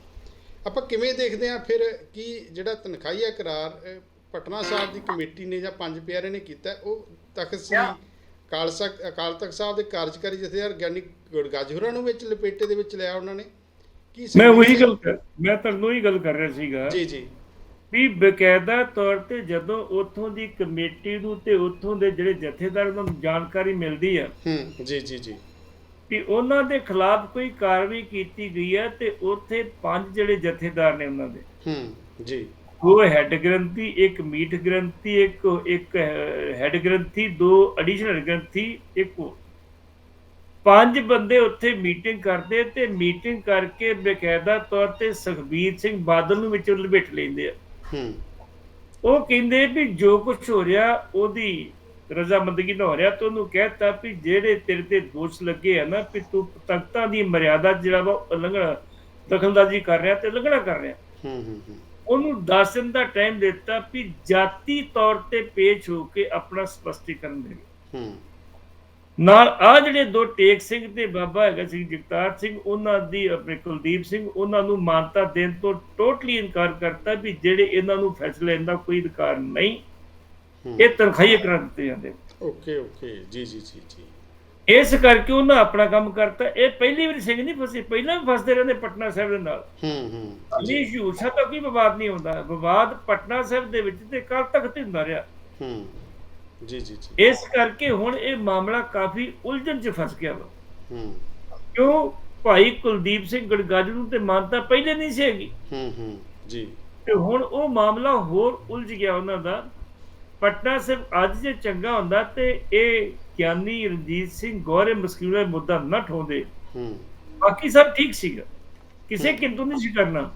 [SPEAKER 1] ਆਪਾਂ ਕਿਵੇਂ ਦੇਖਦੇ ਹਾਂ ਫਿਰ ਕਿ ਜਿਹੜਾ ਤਨਖਾਹੀਆ ਕਰਾਰ ਪਟਨਾ ਸਾਹਿਬ ਦੀ ਕਮੇਟੀ ਨੇ ਜਾਂ ਪੰਜ ਪਿਆਰੇ ਨੇ ਕੀਤਾ, ਉਹ ਤਖਤ ਸ੍ਰੀ ਖਾਲਸਾ ਅਕਾਲ ਤਖਤ ਸਾਹਿਬ ਦੇ ਕਾਰਜਕਾਰੀ ਜਥੇਦਾਰ ਗਿਆਨੀ ਗੁਰਗੱਜ ਹੋਰਾਂ ਨੂੰ ਵਿੱਚ ਲਪੇਟੇ ਦੇ ਵਿੱਚ ਲਿਆ ਉਹਨਾਂ ਨੇ। ਕੀ
[SPEAKER 2] ਮੈਂ ਉਹੀ ਗੱਲ ਮੈਂ ਤੁਹਾਨੂੰ ਹੀ ਗੱਲ ਕਰ ਰਿਹਾ ਸੀਗਾ
[SPEAKER 1] ਜੀ ਜੀ।
[SPEAKER 2] ਵੀ ਬਕਾਇਦਾ ਤੌਰ ਤੇ ਜਦੋਂ ਉੱਥੋਂ ਦੀ ਕਮੇਟੀ ਨੂੰ ਤੇ ਉੱਥੋਂ ਦੇ ਜਿਹੜੇ ਜਥੇਦਾਰ ਨੂੰ ਜਾਣਕਾਰੀ ਮਿਲਦੀ ਆ
[SPEAKER 1] ਹੂੰ ਜੀ ਜੀ ਜੀ।
[SPEAKER 2] ਕਿ ਉਹਨਾਂ ਦੇ ਖਿਲਾਫ ਕੋਈ ਕਾਰਵਾਈ ਕੀਤੀ ਗਈ ਹੈ ਤੇ ਉੱਥੇ ਪੰਜ ਜਿਹੜੇ ਜਥੇਦਾਰ ਨੇ ਉਹਨਾਂ ਦੇ।
[SPEAKER 1] ਹੂੰ ਜੀ।
[SPEAKER 2] ਦੋ ਹੈੱਡ ਗ੍ਰੰਥੀ ਇੱਕ ਮੀਟ ਗ੍ਰੰਥੀ ਇੱਕ ਇੱਕ ਹੈੱਡ ਗ੍ਰੰਥੀ ਦੋ ਐਡੀਸ਼ਨਲ ਗ੍ਰੰਥੀ ਇੱਕ। ਪੰਜ ਬੰਦੇ ਉੱਥੇ ਮੀਟਿੰਗ ਕਰਦੇ ਤੇ ਮੀਟਿੰਗ ਕਰਕੇ ਬਕਾਇਦਾ ਤੌਰ ਤੇ ਸੁਖਬੀਰ ਸਿੰਘ ਬਾਦਲ ਨੂੰ ਵਿੱਚੋਂ ਲਪੇਟ ਲੈਂਦੇ ਆ।
[SPEAKER 1] ਹੂੰ।
[SPEAKER 2] ਉਹ ਕਹਿੰਦੇ ਵੀ ਜੋ ਕੁਝ ਹੋ ਰਿਹਾ ਉਹਦੀ ਰਜ਼ਾਮੰਦਗੀ ਨਾਲ ਹੋ ਰਿਹਾ ਤੇ ਉਹਨੂੰ ਕਹਿਤਾ ਵੀ ਜਿਹੜੇ ਤੇਰੇ ਤੇ ਦੋਸ਼ ਲੱਗੇ ਆ ਨਾ ਵੀ ਤੂੰ ਤਖਤਾਂ ਦੀ ਮਰਿਆਦਾ ਜਿਹੜਾ ਵਾ ਉਹ ਉਲੰਘਣਾ ਦਖਲਅੰਦਾਜ਼ੀ ਕਰ ਰਿਹਾ ਤੇ ਉਲੰਘਣਾ ਕਰ ਰਿਹਾ।
[SPEAKER 1] ਹੂੰ ਹੂੰ ਹੂੰ।
[SPEAKER 2] ਉਹਨੂੰ 10 ਦਿਨ ਦਾ ਟਾਈਮ ਦਿੱਤਾ ਵੀ ਜਾਤੀ ਤੌਰ ਤੇ ਪੇਸ਼ ਹੋ ਕੇ ਆਪਣਾ ਸਪਸ਼ਟੀਕਰਨ ਦੇਵੇ
[SPEAKER 1] ਹੂੰ।
[SPEAKER 2] ਨਾਲ ਆ ਜਿਹੜੇ ਦੋ ਟੇਕ ਸਿੰਘ ਤੇ ਬਾਬਾ ਹੈਗਾ ਸੀ ਜਗਤਾਰ ਸਿੰਘ ਉਹਨਾਂ ਦੀ ਆਪਣੇ ਕੁਲਦੀਪ ਸਿੰਘ ਉਹਨਾਂ ਨੂੰ ਮਾਨਤਾ ਦੇਣ ਤੋਂ ਟੋਟਲੀ ਇਨਕਾਰ ਕਰਤਾ ਵੀ ਜਿਹੜੇ ਇਹਨਾਂ ਨੂੰ ਫੈਸਲੇ ਲੈਣ ਦਾ ਕੋਈ ਅਧਿਕਾਰ ਨਹੀਂ ਇਹ ਤਨਖਾਹੀਏ ਕਰਾ ਦਿੱਤੇ ਜਾਂਦੇ
[SPEAKER 1] ਓਕੇ ਓਕੇ। ਜੀ ਜੀ ਜੀ ਜੀ।
[SPEAKER 2] ਇਸ ਕਰਕੇ ਉਹਨਾਂ ਆਪਣਾ ਕੰਮ ਕਰਤਾ। ਇਹ ਪਹਿਲੀ ਵਾਰੀ ਸਿੰਘ ਨਹੀਂ ਫਸੇ ਪਹਿਲਾਂ ਵੀ ਫਸਦੇ ਰਹਿੰਦੇ ਪਟਨਾ ਸਾਹਿਬ ਦੇ ਨਾਲ।
[SPEAKER 1] ਹੂੰ ਹੂੰ।
[SPEAKER 2] ਅਲੀ ਹਜ਼ੂਰ ਸਾਹਿਬ ਦਾ ਕੋਈ ਵਿਵਾਦ ਨਹੀਂ ਹੁੰਦਾ। ਵਿਵਾਦ ਪਟਨਾ ਸਾਹਿਬ ਦੇ ਵਿੱਚ ਤੇ ਕੱਲ ਤੱਕ ਤੇ ਹੁੰਦਾ ਰਿਹਾ।
[SPEAKER 1] ਹੂੰ। ਜੀ ਜੀ ਜੀ।
[SPEAKER 2] ਇਸ ਕਰਕੇ ਹੁਣ ਇਹ ਮਾਮਲਾ ਕਾਫੀ ਉਲਝਣ 'ਚ ਫਸ ਗਿਆ ਵਾ।
[SPEAKER 1] ਹੂੰ।
[SPEAKER 2] ਕਿਉਂ? ਭਾਈ ਕੁਲਦੀਪ ਸਿੰਘ ਗੜਗੱਜ ਨੂੰ ਤੇ ਮਾਨਤਾ ਪਹਿਲੇ ਨਹੀਂ ਸੀ ਹੈਗੀ।
[SPEAKER 1] ਹੂੰ ਹੂੰ। ਜੀ।
[SPEAKER 2] ਤੇ ਹੁਣ ਉਹ ਮਾਮਲਾ ਹੋਰ ਉਲਝ ਗਿਆ ਉਹਨਾਂ ਦਾ। ਪਟਨਾ ਸਾਹਿਬ ਅੱਜ ਜੇ ਚੰਗਾ ਹੁੰਦਾ ਤੇ ਇਹ ਗਿਆਨੀ ਰਣਜੀਤ ਸਿੰਘ ਗੌਰੇ ਮਸਕੀਨ ਦਾ ਮੁੱਦਾ ਨਾ ਠੋਂਦੇ।
[SPEAKER 1] ਹੂੰ।
[SPEAKER 2] ਬਾਕੀ ਸਭ ਠੀਕ ਸੀਗਾ। ਕਿਸੇ ਕਿੰਤੂ ਨਹੀਂ ਸੀ ਕਰਨਾ।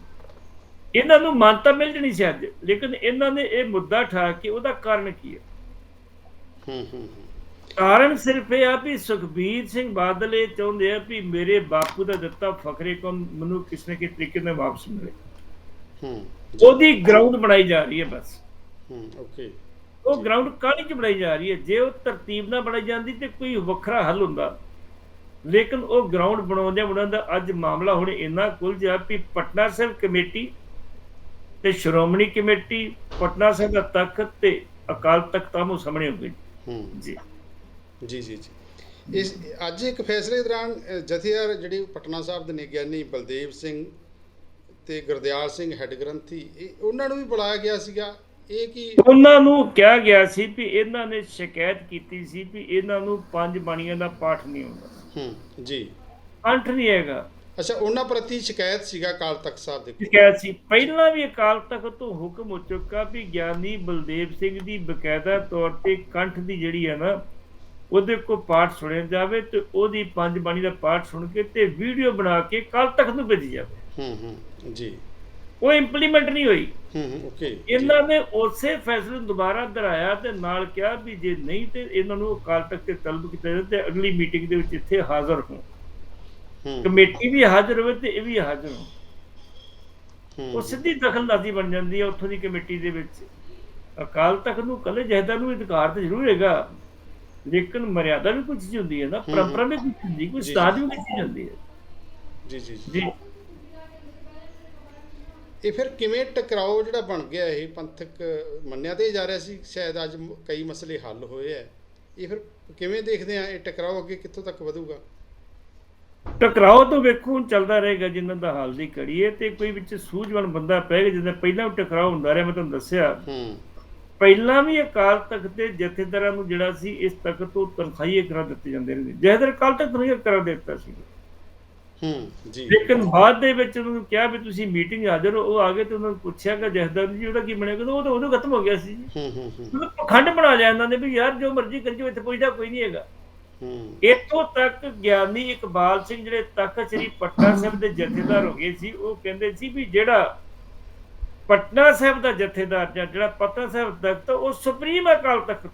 [SPEAKER 2] ਇਹਨਾਂ ਨੂੰ ਮਾਨਤਾ ਮਿਲ ਜਣੀ ਸੀ ਅੱਜ ਲੇਕਿਨ ਇਹਨਾਂ ਨੇ ਇਹ ਮੁੱਦਾ ਠਾ ਕੇ ਉਹਦਾ ਕਾਰਨ ਕੀ ਹੈ?
[SPEAKER 1] ਹੂੰ ਹੂੰ ਹੂੰ।
[SPEAKER 2] ਕਾਰਨ ਸਿਰਫ ਇਹ ਆ ਵੀ ਸੁਖਬੀਰ ਸਿੰਘ ਬਾਦਲ ਇਹ ਚਾਹੁੰਦੇ ਆ ਵੀ ਮੇਰੇ ਬਾਪੂ ਦਾ ਦਿੱਤਾ ਫਖਰੇ ਕੌਮ ਮੈਨੂੰ ਕਿਸੇ ਨਾ ਕਿਸੇ ਤਰੀਕੇ ਨਾਲ ਵਾਪਸ ਮਿਲੇ।
[SPEAKER 1] ਹੂੰ।
[SPEAKER 2] ਉਹਦੀ ਗਰਾਊਂਡ ਬਣਾਈ ਜਾ ਰਹੀ ਹੈ ਬਸ।
[SPEAKER 1] ਹੂੰ ਓਕੇ
[SPEAKER 2] ਉਹ ਗਰਾਊਂਡ ਕਾਹਲੀ ਚ ਬਣਾਈ ਜਾ ਰਹੀ ਹੈ? ਜੇ ਉਹ ਤਰਤੀਬ ਨਾਲ ਬਣਾਈ ਜਾਂਦੀ ਤੇ ਕੋਈ ਵੱਖਰਾ ਹੱਲ ਹੁੰਦਾ। ਲੇਕਿਨ ਉਹ ਗਰਾਊਂਡ ਬਣਾਉਂਦੇ ਬਣਾਉਂਦਾ ਅੱਜ ਮਾਮਲਾ ਹੁਣ ਇੰਨਾ ਕੁਲਝਿਆ ਵੀ ਪਟਨਾ ਸਾਹਿਬ ਕਮੇਟੀ ਤੇ ਸ਼੍ਰੋਮਣੀ ਕਮੇਟੀ ਪਟਨਾ ਸਾਹਿਬ ਦਾ ਤਖਤ ਤੇ ਅਕਾਲ ਤਖਤ ਆਮੋ ਸਾਹਮਣੇ ਹੋ ਗਏ।
[SPEAKER 1] ਹੂੰ।
[SPEAKER 2] ਜੀ।
[SPEAKER 1] ਜੀ ਜੀ ਜੀ। ਇਸ ਅੱਜ ਇੱਕ ਫੈਸਲੇ ਦੌਰਾਨ ਜਥੇਦਾਰ ਜਿਹੜੇ ਪਟਨਾ ਸਾਹਿਬ ਦੇ ਨੇ ਗਿਆਨੀ ਬਲਦੇਵ ਸਿੰਘ ਤੇ ਗੁਰਦਿਆਲ ਸਿੰਘ ਹੈੱਡ ਗ੍ਰੰਥੀ ਇਹ ਉਹਨਾਂ ਨੂੰ ਵੀ ਬੁਲਾਇਆ ਗਿਆ ਸੀਗਾ। ਇਹ ਕੀ
[SPEAKER 2] ਉਹਨਾਂ ਨੂੰ ਕਿਹਾ ਗਿਆ ਸੀ ਵੀ ਇਹਨਾਂ ਨੇ ਸ਼ਿਕਾਇਤ ਕੀਤੀ ਸੀ ਵੀ ਇਹਨਾਂ ਨੂੰ ਪੰਜ ਬਾਣੀਆਂ ਦਾ ਪਾਠ ਨਹੀਂ ਆਉਂਦਾ
[SPEAKER 1] ਹੂੰ ਜੀ।
[SPEAKER 2] ਕੰਠ ਨਹੀਂ ਹੈਗਾ।
[SPEAKER 1] ਅੱਛਾ ਉਹਨਾਂ ਪ੍ਰਤੀ ਸ਼ਿਕਾਇਤ ਸੀਗਾ ਅਕਾਲ ਤਖਤ ਸਾਹਿਬ ਦੇ ਕੋਲ?
[SPEAKER 2] ਸ਼ਿਕਾਇਤ ਸੀ। ਪਹਿਲਾਂ ਵੀ ਅਕਾਲ ਤਖਤ ਤੋਂ ਹੁਕਮ ਹੋ ਚੁੱਕਾ ਵੀ ਗਿਆਨੀ ਬਲਦੇਵ ਸਿੰਘ ਦੀ ਬਕਾਇਦਾ ਤੌਰ ਤੇ ਕੰਠ ਦੀ ਜਿਹੜੀ ਹੈ ਨਾ ਉਹਦੇ ਕੋ ਪਾਠ ਸੁਣਿਆ ਜਾਵੇ ਤੇ ਉਹਦੀ ਪੰਜ ਬਾਣੀ ਦਾ ਪਾਠ ਸੁਣ ਕੇ ਤੇ ਵੀਡੀਓ ਬਣਾ ਕੇ ਅਕਾਲ ਤਖਤ ਨੂੰ ਭੇਜੀ ਜਾਵੇ।
[SPEAKER 1] ਹੂੰ ਹੂੰ ਜੀ।
[SPEAKER 2] ਉਹ ਇੰਪਲੀਮੈਂਟ ਨਹੀਂ ਹੋਈ।
[SPEAKER 1] ਹੂੰ ਹੂੰ। ਓਕੇ
[SPEAKER 2] ਇਹਨਾਂ ਨੇ ਉਸੇ ਫੈਸਲੇ ਨੂੰ ਦੁਬਾਰਾ ਦੁਹਰਾਇਆ ਤੇ ਨਾਲ ਕਿਹਾ ਵੀ ਜੇ ਨਹੀਂ ਤੇ ਇਹਨਾਂ ਨੂੰ ਅਕਾਲ ਤਖਤ ਤੇ ਤਲਬ ਕੀਤਾ ਜਾਵੇ ਤੇ ਅਗਲੀ ਮੀਟਿੰਗ ਦੇ ਵਿੱਚ ਇੱਥੇ ਹਾਜ਼ਰ ਹੋਣ।
[SPEAKER 1] ਹੂੰ।
[SPEAKER 2] ਕਮੇਟੀ ਵੀ ਹਾਜ਼ਰ ਹੋਵੇ ਤੇ ਇਹ ਵੀ ਹਾਜ਼ਰ ਹੋਣ।
[SPEAKER 1] ਹੂੰ,
[SPEAKER 2] ਉਹ ਸਿੱਧੀ ਦਖਲਅੰਦਾਜ਼ੀ ਬਣ ਜਾਂਦੀ ਹੈ ਉੱਥੋਂ ਦੀ ਕਮੇਟੀ ਦੇ ਵਿੱਚ। ਅਕਾਲ ਤਖਤ ਨੂੰ ਕੱਲੇ ਜਹਦਾਰ ਨੂੰ ਅਧਿਕਾਰ ਤੇ ਜ਼ਰੂਰ ਹੈਗਾ ਲੇਕਿਨ ਮਰਿਆਦਾ ਵੀ ਕੁਝ ਹੁੰਦੀ ਹੈ ਨਾ। ਪਰੰਪਰਾ ਵੀ ਕੁਝ ਹੁੰਦੀ ਕੋਈ
[SPEAKER 1] ਜੀ,
[SPEAKER 2] ਸਟਾਰ ਵੀ ਕੁਝ ਹੁੰਦੀ ਹੈ।
[SPEAKER 1] ਜੀ ਜੀ। ਜੀ। ਇਹ ਫਿਰ ਕਿਵੇਂ ਟਕਰਾਓ ਜਿਹੜਾ ਬਣ ਗਿਆ ਇਹ? ਪੰਥਕ ਮੰਨਿਆ ਤੇ ਜਾ ਰਿਹਾ ਸੀ ਸ਼ਾਇਦ ਅੱਜ ਕਈ ਮਸਲੇ ਹੱਲ ਹੋਏ ਆ ਇਹ ਫਿਰ ਕਿਵੇਂ ਦੇਖਦੇ ਆ? ਇਹ ਟਕਰਾਓ ਅੱਗੇ ਕਿੱਥੋਂ ਤੱਕ ਵਧੂਗਾ?
[SPEAKER 2] ਟਕਰਾਓ ਤਾਂ ਵੇਖੋ ਹੁਣ ਚੱਲਦਾ ਰਹੇਗਾ ਜਿੰਨਾਂ ਦਾ ਹਾਲ ਦੀ ਕੜੀ ਹੈ ਤੇ ਕੋਈ ਵਿੱਚ ਸੂਝਵਾਨ ਬੰਦਾ ਪਏਗਾ ਜਿੱਦਾਂ ਪਹਿਲਾਂ ਵੀ ਟਕਰਾਓ ਹੁੰਦਾ ਰਿਹਾ ਮੈਂ ਤੁਹਾਨੂੰ ਦੱਸਿਆ।
[SPEAKER 1] ਹੂੰ।
[SPEAKER 2] ਪਹਿਲਾਂ ਵੀ ਅਕਾਲ ਤਖਤ ਦੇ ਜਥੇਦਾਰਾਂ ਨੂੰ ਜਿਹੜਾ ਸੀ ਇਸ ਤਖਤ ਤੋਂ ਤਨਖਾਹੀਏ ਕਰਾ ਦਿੱਤੇ ਜਾਂਦੇ ਰਹੇ ਜਥੇਦਾਰ ਅਕਾਲ ਤਖਤ ਨੂੰ ਕਰਾ ਦਿੱਤਾ ਸੀ।
[SPEAKER 1] ਹੂੰ। ਜੀ।
[SPEAKER 2] ਲੇਕਿਨ ਬਾਅਦ ਦੇ ਵਿੱਚ ਉਹਨਾਂ ਨੂੰ ਕਿਹਾ ਵੀ ਤੁਸੀਂ ਮੀਟਿੰਗ ਹਾਜ਼ਰ ਹੋ ਉਹ ਆ ਗਏ ਤੇ ਉਹਨਾਂ ਨੂੰ ਪੁੱਛਿਆ ਕਿ ਜਥੇਦਾਰ ਜੀ ਉਹਦਾ ਕੀ ਬਣੇਗਾ ਤਾਂ ਉਹ ਤਾਂ ਉਦੋਂ ਖਤਮ ਹੋ ਗਿਆ ਸੀ ਜੀ।
[SPEAKER 1] ਹੂੰ ਹੂੰ ਹੂੰ।
[SPEAKER 2] ਪਖੰਡ ਬਣਾ ਲਿਆ ਇਹਨਾਂ ਨੇ ਵੀ ਯਾਰ ਜੋ ਮਰਜ਼ੀ ਕਰੀ ਜਾਓ ਇੱਥੇ ਪੁੱਛਦਾ ਕੋਈ ਨਹੀਂ ਹੈਗਾ।
[SPEAKER 1] ਹੂੰ।
[SPEAKER 2] ਇੱਥੋਂ ਤੱਕ ਗਿਆਨੀ ਇਕਬਾਲ ਸਿੰਘ ਜਿਹੜੇ ਤਖਤ ਸ੍ਰੀ ਪਟਨਾ ਸਾਹਿਬ ਦੇ ਜਥੇਦਾਰ ਹੋ ਗਏ ਸੀ ਉਹ ਕਹਿੰਦੇ ਸੀ ਵੀ ਜਿਹੜਾ ਪਟਨਾ ਸਾਹਿਬ ਦਾ ਜਥੇਦਾਰ ਜਾਂ ਜਿਹੜਾ ਪਟਨਾ ਸਾਹਿਬ ਤਖਤ ਉਹ ਸੁਪਰੀਮ ਅਕਾਲ ਤਖਤ।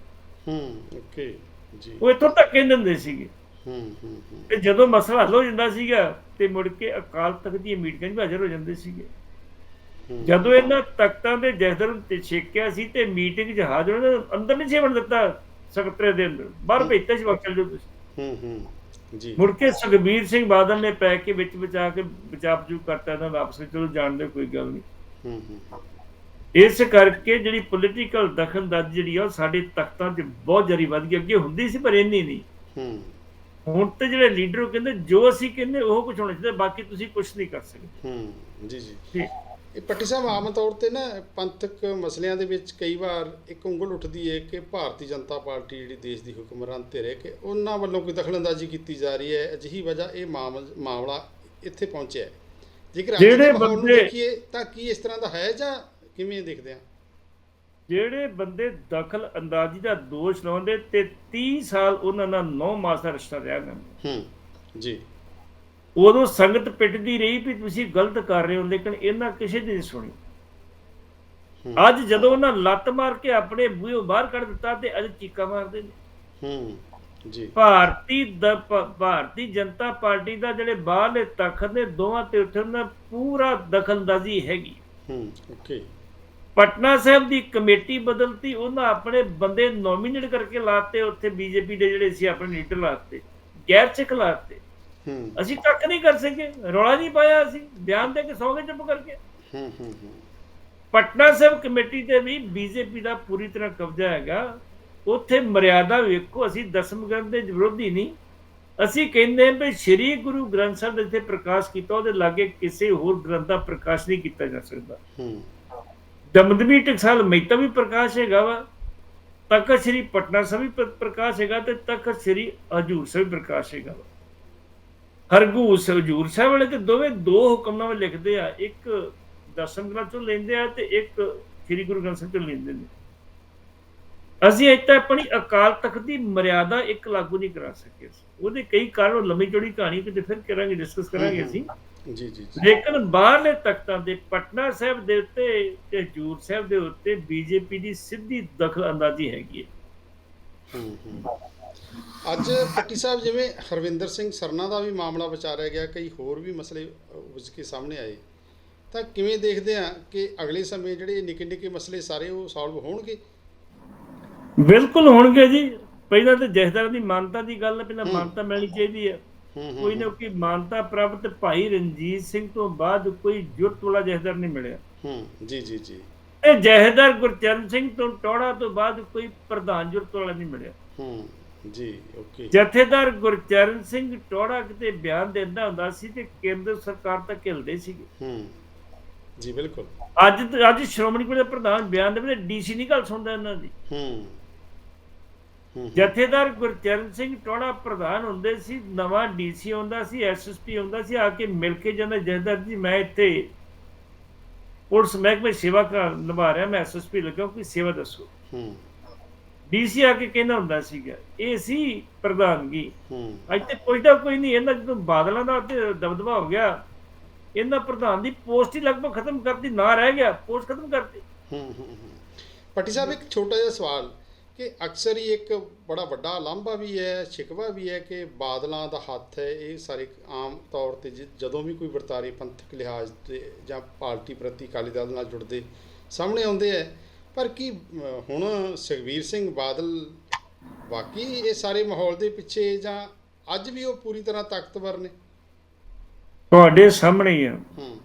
[SPEAKER 1] ਹੂੰ। ਓਕੇ ਜੀ।
[SPEAKER 2] ਉਹ ਇੱਥੋਂ ਤੱਕ ਕਹਿੰਦੇ ਹੁੰਦੇ ਸੀਗੇ। ਤੇ ਜਦੋਂ ਮਸਲਾ ਹੱਲ ਹੋ ਜਾਂਦਾ ਸੀਗਾ ਤੇ ਮੁੜ ਕੇ ਅਕਾਲ ਤਖਤ ਦੀਆਂ ਮੀਟਿੰਗਾਂ 'ਚ ਹਾਜ਼ਰ ਹੋ ਜਾਂਦੇ ਸੀਗੇ। ਜਦੋਂ ਇਹਨਾਂ ਤਖਤਾਂ ਦੇ ਜਥੇਦਾਰ ਨੂੰ ਤੇ ਛੇਕਿਆ ਸੀ ਤੇ ਮੀਟਿੰਗ 'ਚ ਹਾਜ਼ਰ ਉਹਨਾਂ ਅੰਦਰ ਨਹੀਂ ਵੜਨ ਦਿੱਤਾ ਸਕੱਤਰੇ ਦੇ ਅੰਦਰ ਬਾਹਰ ਭੇਜਤਾ ਸੀ ਵਕਤ ਤੁਸੀਂ
[SPEAKER 1] ਹੂੰ ਹੂੰ। ਜੀ।
[SPEAKER 2] ਮੁੜ ਕੇ ਸੁਖਬੀਰ ਸਿੰਘ ਬਾਦਲ ਨੇ ਪੈ ਕੇ ਵਿੱਚ ਬਚਾ ਕੇ ਬਚਾਅ ਬਚੂ ਕਰਤਾ ਇਹਨਾਂ ਦਾ ਵਿੱਚ ਚਲੋ ਜਾਣਦੇ ਕੋਈ ਗੱਲ ਨਹੀਂ।
[SPEAKER 1] ਹੂੰ ਹੂੰ।
[SPEAKER 2] ਇਸ ਕਰਕੇ ਜਿਹੜੀ ਪੋਲੀਟੀਕਲ ਦਖਲਅੰਦਾਜ਼ੀ ਜਿਹੜੀ ਆ ਸਾਡੇ ਤਖਤਾਂ 'ਚ ਬਹੁਤ ਜਰੀ ਵੱਧ ਗਈ ਅੱਗੇ ਹੁੰਦੀ ਸੀ ਪਰ ਇੰਨੀ ਨਹੀਂ।
[SPEAKER 1] ਹੂੰ।
[SPEAKER 2] ਹੁਣ ਤੇ ਜਿਹੜੇ ਲੀਡਰ ਉਹ ਕਹਿੰਦੇ ਜੋ ਅਸੀਂ ਕਹਿੰਦੇ ਉਹ ਕੁਝ ਹੋਣਾ ਚਾਹੀਦਾ ਬਾਕੀ ਤੁਸੀਂ ਕੁਝ ਨਹੀਂ ਕਰ ਸਕਦੇ।
[SPEAKER 1] ਹੂੰ ਜੀ ਜੀ। ਇਹ ਪੱਟੀ ਸਾਹਿਬ ਆਮ ਤੌਰ ਤੇ ਨਾ ਪੰਥਕ ਮਸਲਿਆਂ ਦੇ ਵਿੱਚ ਕਈ ਵਾਰ ਇੱਕ ਉਂਗਲ ਉੱਠਦੀ ਹੈ ਕਿ ਭਾਰਤੀ ਜਨਤਾ ਪਾਰਟੀ ਜਿਹੜੀ ਦੇਸ਼ ਦੀ ਹੁਕਮਰਾਨ ਧਿਰ ਹੈ ਕਿ ਉਹਨਾਂ ਵੱਲੋਂ ਕੋਈ ਦਖਲਅੰਦਾਜ਼ੀ ਕੀਤੀ ਜਾ ਰਹੀ ਹੈ ਅਜਿਹੀ ਵਜ੍ਹਾ ਇਹ ਮਾਮਲ- ਮਾਮਲਾ ਇੱਥੇ ਪਹੁੰਚਿਆ ਹੈ ਜੇਕਰ ਅੱਜ
[SPEAKER 2] ਜਿਹੜੇ ਬੰਦੇ-
[SPEAKER 1] ਤਾਂ ਕੀ ਇਸ ਤਰ੍ਹਾਂ ਦਾ ਹੈ ਜਾਂ ਕਿਵੇਂ ਦੇਖਦੇ ਆ?
[SPEAKER 2] ਜਿਹੜੇ ਬੰਦੇ ਦਖਲ ਅੰਦਾਜ਼ੀ ਦਾ ਦੋਸ਼ ਲਾਉਂਦੇ ਤੇ 30 ਸਾਲ ਉਹਨਾਂ ਨਾਲ 9 ਮਾਸ ਦਾ ਰਿਸ਼ਤਾ ਰਿਹਾ ਨਾ
[SPEAKER 1] ਹੂੰ ਜੀ।
[SPEAKER 2] ਉਦੋਂ ਸੰਗਤ ਪਿੱਟਦੀ ਰਹੀ ਵੀ ਤੁਸੀਂ ਗਲਤ ਕਰ ਰਹੇ ਹੋ ਲੇਕਿਨ ਇਹਨਾਂ ਕਿਸੇ ਦੀ ਨਹੀਂ ਸੁਣੀ। ਅੱਜ ਜਦੋਂ ਉਹਨਾਂ ਲੱਤ ਮਾਰ ਕੇ ਆਪਣੇ ਬੂਹੇ ਬਾਹਰ ਕੱਢ ਦਿੱਤਾ ਤੇ ਅੱਜ ਚੀਕਾ ਮਾਰਦੇ ਨੇ।
[SPEAKER 1] ਹੂੰ ਜੀ।
[SPEAKER 2] ਭਾਰਤੀ ਭਾਰਤੀ ਜਨਤਾ ਪਾਰਟੀ ਦਾ ਜਿਹੜੇ ਬਾਹਰਲੇ ਤਖਤ ਨੇ ਦੋਵਾਂ ਤੇ ਉਹਨਾਂ ਦਾ ਪੂਰਾ ਦਖਲਅੰਦਾਜ਼ੀ ਹੈਗੀ।
[SPEAKER 1] ਹੂੰ ਓਕੇ।
[SPEAKER 2] ਪਟਨਾ ਸਾਹਿਬ ਦੀ ਕਮੇਟੀ ਬਦਲਤੀ ਉਹਨਾਂ ਆਪਣੇ ਬੰਦੇ ਨੋਮੀਨੇਟ ਕਰਕੇ ਲਾਤੇ ਉੱਥੇ ਬੀਜੇਪੀ ਦੇ ਜਿਹੜੇ ਸੀ ਆਪਣੇ ਲੀਡਰ ਲਾਤੇ ਗੈਰ ਸਿੱਖ ਲਾਤੇ।
[SPEAKER 1] ਹੂੰ।
[SPEAKER 2] ਅਸੀਂ ਕੱਖ ਨਹੀਂ ਕਰ ਸਕੇ ਰੌਲਾ ਨਹੀਂ ਪਾਇਆ ਅਸੀਂ ਬਿਆਨ ਦੇ ਕੇ ਸੌ ਗਏ ਚੁੱਪ ਕਰਕੇ।
[SPEAKER 1] ਹੂੰ ਹੂੰ ਹੂੰ।
[SPEAKER 2] ਪਟਨਾ ਸਾਹਿਬ ਕਮੇਟੀ ਤੇ ਵੀ ਬੀਜੇਪੀ ਦਾ ਪੂਰੀ ਤਰ੍ਹਾਂ ਕਬਜ਼ਾ ਹੈਗਾ। ਉੱਥੇ ਮਰਿਆਦਾ ਵੇਖੋ ਅਸੀਂ ਦਸਮ ਗ੍ਰੰਥ ਦੇ ਵਿਰੋਧੀ ਨਹੀਂ। ਅਸੀਂ ਕਹਿੰਦੇ ਹਾਂ ਵੀ ਸ੍ਰੀ ਗੁਰੂ ਗ੍ਰੰਥ ਸਾਹਿਬ ਦੇ ਪ੍ਰਕਾਸ਼ ਕੀਤਾ ਉਹਦੇ ਲਾਗੇ ਕਿਸੇ ਹੋਰ ਗ੍ਰੰਥ ਦਾ ਪ੍ਰਕਾਸ਼ ਨਹੀਂ ਕੀਤਾ ਜਾ ਸਕਦਾ।
[SPEAKER 1] ਹੂੰ।
[SPEAKER 2] ਦਮਦਮੀ ਟਕਸਾਲ ਮਹਿਤਾ ਵੀ ਪ੍ਰਕਾਸ਼ ਹੈਗਾ ਵਾ। ਤਖਤ ਸ੍ਰੀ ਪਟਨਾ ਸਾਹਿਬ ਵੀ ਪ੍ਰ- ਪ੍ਰਕਾਸ਼ ਹੈਗਾ ਤੇ ਤਖਤ ਸ੍ਰੀ ਹਜੂਰ ਸਾਹਿਬ ਵੀ ਪ੍ਰਕਾਸ਼ ਹੈਗਾ ਵਾ। ਹਰਗੂਸ ਹਜੂਰ ਸਾਹਿਬ ਵਾਲੇ ਤੇ ਦੋਵੇਂ ਦੋ ਹੁਕਮਨਾਮੇ ਲਿਖਦੇ ਆ। ਇੱਕ ਦਸਮ ਗ੍ਰੰਥ ਚੋਂ ਲੈਂਦੇ ਆ ਤੇ ਇੱਕ ਸ੍ਰੀ ਗੁਰੂ ਗ੍ਰੰਥ ਸਾਹਿਬ ਚੋਂ ਲੈਂਦੇ ਨੇ। ਅਸੀਂ ਇੱਥੇ ਆਪਣੀ ਅਕਾਲ ਤਖਤ ਦੀ ਮਰਿਆਦਾ ਇੱਕ ਲਾਗੂ ਨਹੀਂ ਕਰਾ ਸਕੇ ਉਹਦੇ ਕਈ ਕਾਰਨ ਲੰਮੀ ਚੌੜੀ ਕਹਾਣੀ ਕਿਤੇ ਫਿਰ ਕਰਾਂਗੇ ਡਿਸਕਸ ਕਰਾਂਗੇ ਅਸੀਂ।
[SPEAKER 1] ਜੀ ਜੀ ਜੀ।
[SPEAKER 2] ਲੇਕਿਨ ਬਾਹਰਲੇ ਤਖਤਾਂ ਦੇ ਪਟਨਾ ਸਾਹਿਬ ਦੇ ਉੱਤੇ ਤੇ ਹਜੂਰ ਸਾਹਿਬ ਦੇ ਉੱਤੇ ਬੀਜੇਪੀ ਦੀ ਸਿੱਧੀ ਦਖਲ ਅੰਦਾਜ਼ੀ ਹੈਗੀ ਹੈ।
[SPEAKER 1] ਅੱਜ ਪੱਟੀ ਸਾਹਿਬ ਜਿਵੇਂ ਹਰਵਿੰਦਰ ਸਿੰਘ ਸਰਨਾ ਦਾ ਵੀ ਮਾਮਲਾ ਵਿਚਾਰਿਆ ਗਿਆ ਕਈ ਹੋਰ ਵੀ ਮਸਲੇ ਉੱਜ ਕੇ ਸਾਹਮਣੇ ਆਏ। ਤਾਂ ਕਿਵੇਂ ਦੇਖਦੇ ਆ ਕਿ ਅਗਲੇ ਸਮੇਂ ਜਿਹੜੇ ਨਿੱਕੇ ਨਿੱਕੇ ਮਸਲੇ ਸਾਰੇ ਉਹ ਸੋਲਵ ਹੋਣਗੇ?
[SPEAKER 2] ਬਿਲਕੁਲ ਹੋਣਗੇ ਜੀ। ਪਹਿਲਾਂ ਤਾਂ ਜਥੇਦਾਰ ਦੀ ਮਾਨਤਾ ਦੀ ਗੱਲ ਪਹਿਲਾਂ ਮਾਨਤਾ ਮਿਲਣੀ ਚਾਹੀਦੀ ਹੂੰ। ਕੋਈ ਨਾ ਕੋਈ ਮਾਨਤਾ ਪ੍ਰਾਪਤ ਭਾਈ ਰਣਜੀਤ ਸਿੰਘ ਤੋਂ ਬਾਅਦ ਕੋਈ ਜੁਰਤ ਵਾਲਾ ਜਥੇਦਾਰ ਨਹੀਂ ਮਿਲਿਆ।
[SPEAKER 1] ਹੂੰ ਜੀ ਜੀ ਜੀ।
[SPEAKER 2] ਇਹ ਜਥੇਦਾਰ ਗੁਰਚਰਨ ਸਿੰਘ ਤੋਂ ਟੋੜਾ ਤੋਂ ਬਾਅਦ ਕੋਈ ਪ੍ਰਧਾਨ ਜੁਰਤ ਵਾਲਾ ਨਹੀਂ ਮਿਲਿਆ।
[SPEAKER 1] ਹੂੰ ਜੀ ਓਕੇ।
[SPEAKER 2] ਜਥੇਦਾਰ ਗੁਰਚਰਨ ਸਿੰਘ ਟੋੜਾ ਕਿਤੇ ਬਿਆਨ ਦਿੰਦਾ ਹੁੰਦਾ ਸੀ ਤੇ ਕੇਂਦਰ ਸਰਕਾਰ ਤੱਕ ਹਿਲਦੇ ਸੀਗੇ।
[SPEAKER 1] ਹੂੰ ਜੀ ਬਿਲਕੁਲ।
[SPEAKER 2] ਅੱਜ ਅੱਜ ਸ਼੍ਰੋਮਣੀ ਕਮੇਟੀ ਦਾ ਪ੍ਰਧਾਨ ਬਿਆਨ ਦੇਵੇ ਡੀਸੀ ਨਹੀਂ ਗੱਲ ਸੁਣਦਾ ਇਹਨਾਂ ਦੀ।
[SPEAKER 1] ਹੂੰ
[SPEAKER 2] ਜਥੇਦਾਰ ਗੁਰਚਰਨ ਸਿੰਘ ਟੋੜਾ ਪ੍ਰਧਾਨ ਹੁੰਦੇ ਸੀ ਨਵਾਂ ਡੀਸੀ ਆਉਂਦਾ ਸੀ ਐਸਐਸਪੀ ਆਉਂਦਾ ਸੀ ਆ ਕੇ ਮਿਲ ਕੇ ਜਾਂਦਾ ਜਥੇਦਾਰ ਜੀ ਮੈਂ ਇੱਥੇ ਪੁਲਿਸ ਮਹਿਕਮੇ ਸੇਵਾ ਕਰ ਨਿਭਾ ਰਿਹਾ ਮੈਂ ਐਸਐਸਪੀ ਲੱਗਾ ਕੋਈ ਸੇਵਾ ਦੱਸੋ।
[SPEAKER 1] ਹੂੰ।
[SPEAKER 2] ਡੀਸੀ ਆ ਕੇ ਕਹਿੰਦਾ ਹੁੰਦਾ ਸੀਗਾ ਇਹ ਸੀ ਪ੍ਰਧਾਨਗੀ।
[SPEAKER 1] ਹੂੰ।
[SPEAKER 2] ਅੱਜ ਤੇ ਪੁੱਛਦਾ ਕੋਈ ਨਹੀਂ ਇਹਨਾਂ ਜਦੋਂ ਬਾਦਲਾਂ ਦਾ ਤੇ ਦਬਦਬਾ ਹੋ ਗਿਆ ਇਹਨਾਂ ਪ੍ਰਧਾਨ ਦੀ ਪੋਸਟ ਹੀ ਲਗਭਗ ਖਤਮ ਕਰਤੀ ਨਾ ਰਹਿ ਗਿਆ ਪੋਸਟ ਖਤਮ ਕਰਤੀ।
[SPEAKER 1] ਹੂੰ ਹੂੰ। ਪੱਟੀ ਸਾਹਿਬ ਇੱਕ ਛੋਟਾ ਜਿਹਾ ਸਵਾਲ ਕਿ ਅਕਸਰ ਹੀ ਇੱਕ ਬੜਾ ਵੱਡਾ ਲਾਂਭਾ ਵੀ ਹੈ ਸ਼ਿਕਵਾ ਵੀ ਹੈ ਕਿ ਬਾਦਲਾਂ ਦਾ ਹੱਥ ਹੈ ਇਹ ਸਾਰੇ ਆਮ ਤੌਰ ਤੇ ਜਦੋਂ ਵੀ ਕੋਈ ਵਰਤਾਰੇ ਪੰਥਕ ਲਿਹਾਜ਼ ਤੇ ਜਾਂ ਪਾਰਟੀ ਪ੍ਰਤੀ ਅਕਾਲੀ ਦਲ ਨਾਲ ਜੁੜਦੇ ਸਾਹਮਣੇ ਆਉਂਦੇ ਹੈ। ਪਰ ਕੀ ਹੁਣ ਸੁਖਬੀਰ ਸਿੰਘ ਬਾਦਲ ਵਾਕਈ ਇਹ ਸਾਰੇ ਮਾਹੌਲ ਦੇ ਪਿੱਛੇ ਜਾਂ ਅੱਜ ਵੀ ਉਹ ਪੂਰੀ ਤਰ੍ਹਾਂ ਤਾਕਤਵਰ ਨੇ?
[SPEAKER 2] ਤੁਹਾਡੇ ਸਾਹਮਣੇ ਹੀ ਆ।
[SPEAKER 1] ਹੂੰ।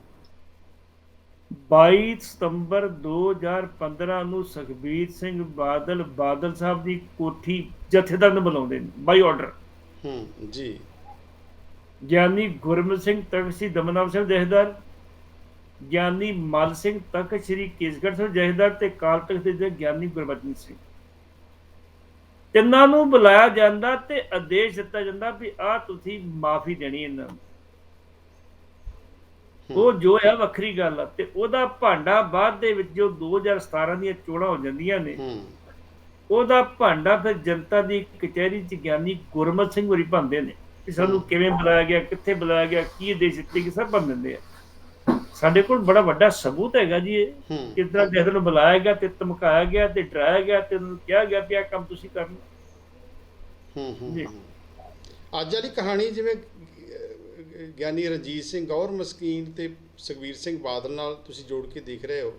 [SPEAKER 2] 22 ਸਤੰਬਰ 2015 ਨੂੰ ਸੁਖਬੀਰ ਸਿੰਘ ਬਾਦਲ ਬਾਦਲ ਸਾਹਿਬ ਦੀ ਕੋਠੀ ਜਥੇਦਾਰ ਨੂੰ ਬੁਲਾਉਂਦੇ ਨੇ ਬਾਈ ਆਰਡਰ
[SPEAKER 1] ਹੂੰ ਜੀ।
[SPEAKER 2] ਗਿਆਨੀ ਗੁਰਮਤ ਸਿੰਘ ਤਖਤ ਸ੍ਰੀ ਦਮਨਾਮ ਸਿੰਘ ਜਥੇਦਾਰ ਗਿਆਨੀ ਮਲ ਸਿੰਘ ਤਖਤ ਸ੍ਰੀ ਕੇਸਗੜ੍ਹ ਸਾਹਿਬ ਜਥੇਦਾਰ ਤੇ ਕਾਲ ਤਖਤ ਦੇ ਗਿਆਨੀ ਗੁਰਬਚਨ ਸਿੰਘ। ਤਿੰਨਾਂ ਨੂੰ ਬੁਲਾਇਆ ਜਾਂਦਾ ਤੇ ਆਦੇਸ਼ ਦਿੱਤਾ ਜਾਂਦਾ ਵੀ ਆ ਤੁਸੀਂ ਮਾਫੀ ਦੇਣੀ ਇਹਨਾਂ ਨੂੰ। ਉਹ ਜੋ ਹੈ ਵੱਖਰੀ ਗੱਲ ਆ ਤੇ ਉਹਦਾ ਭਾਂਡਾ ਬਾਅਦ ਦੇ ਵਿੱਚ ਜੋ 2017 ਦੀਆਂ ਚੋਣਾਂ ਹੋ ਜਾਂਦੀਆਂ ਨੇ ਉਹਦਾ ਭਾਂਡਾ ਫਿਰ ਜਨਤਾ ਦੀ ਕਚਹਿਰੀ ਚ ਗਿਆਨੀ ਗੁਰਮਤ ਸਿੰਘ ਹੋਰੀ ਭੰਦੇ ਨੇ ਕਿ ਸਾਨੂੰ ਕਿਵੇਂ ਬੁਲਾਇਆ ਗਿਆ ਕਿੱਥੇ ਬੁਲਾਇਆ ਗਿਆ ਕੀ ਆਦੇਸ਼ ਦਿੱਤੇ ਕਿ ਸਭ ਦਿੰਦੇ ਆ। ਸਾਡੇ ਕੋਲ ਬੜਾ ਵੱਡਾ ਸਬੂਤ ਹੈਗਾ ਜੀ ਇਹ ਤਰ੍ਹਾਂ ਕਿਸੇ ਨੂੰ ਬੁਲਾਇਆ ਗਿਆ ਤੇ ਧਮਕਾਇਆ ਗਿਆ ਤੇ ਡਰਾਇਆ ਗਿਆ ਤੇ ਉਹਨੂੰ ਕਿਹਾ ਗਿਆ ਕਿ ਇਹ ਕੰਮ ਤੁਸੀਂ ਕਰਨਾ।
[SPEAKER 1] ਹੂੰ ਹੂੰ। ਅੱਜ ਵਾਲੀ ਕਹਾਣੀ ਜਿਵੇਂ ਗਿਆਨੀ ਰਣਜੀਤ ਸਿੰਘ ਔਰ ਮਸਕੀਨ ਤੇ ਸੁਖਬੀਰ ਸਿੰਘ ਬਾਦਲ ਨਾਲ ਤੁਸੀਂ ਜੋੜ ਕੇ ਦੇਖ ਰਹੇ ਹੋ।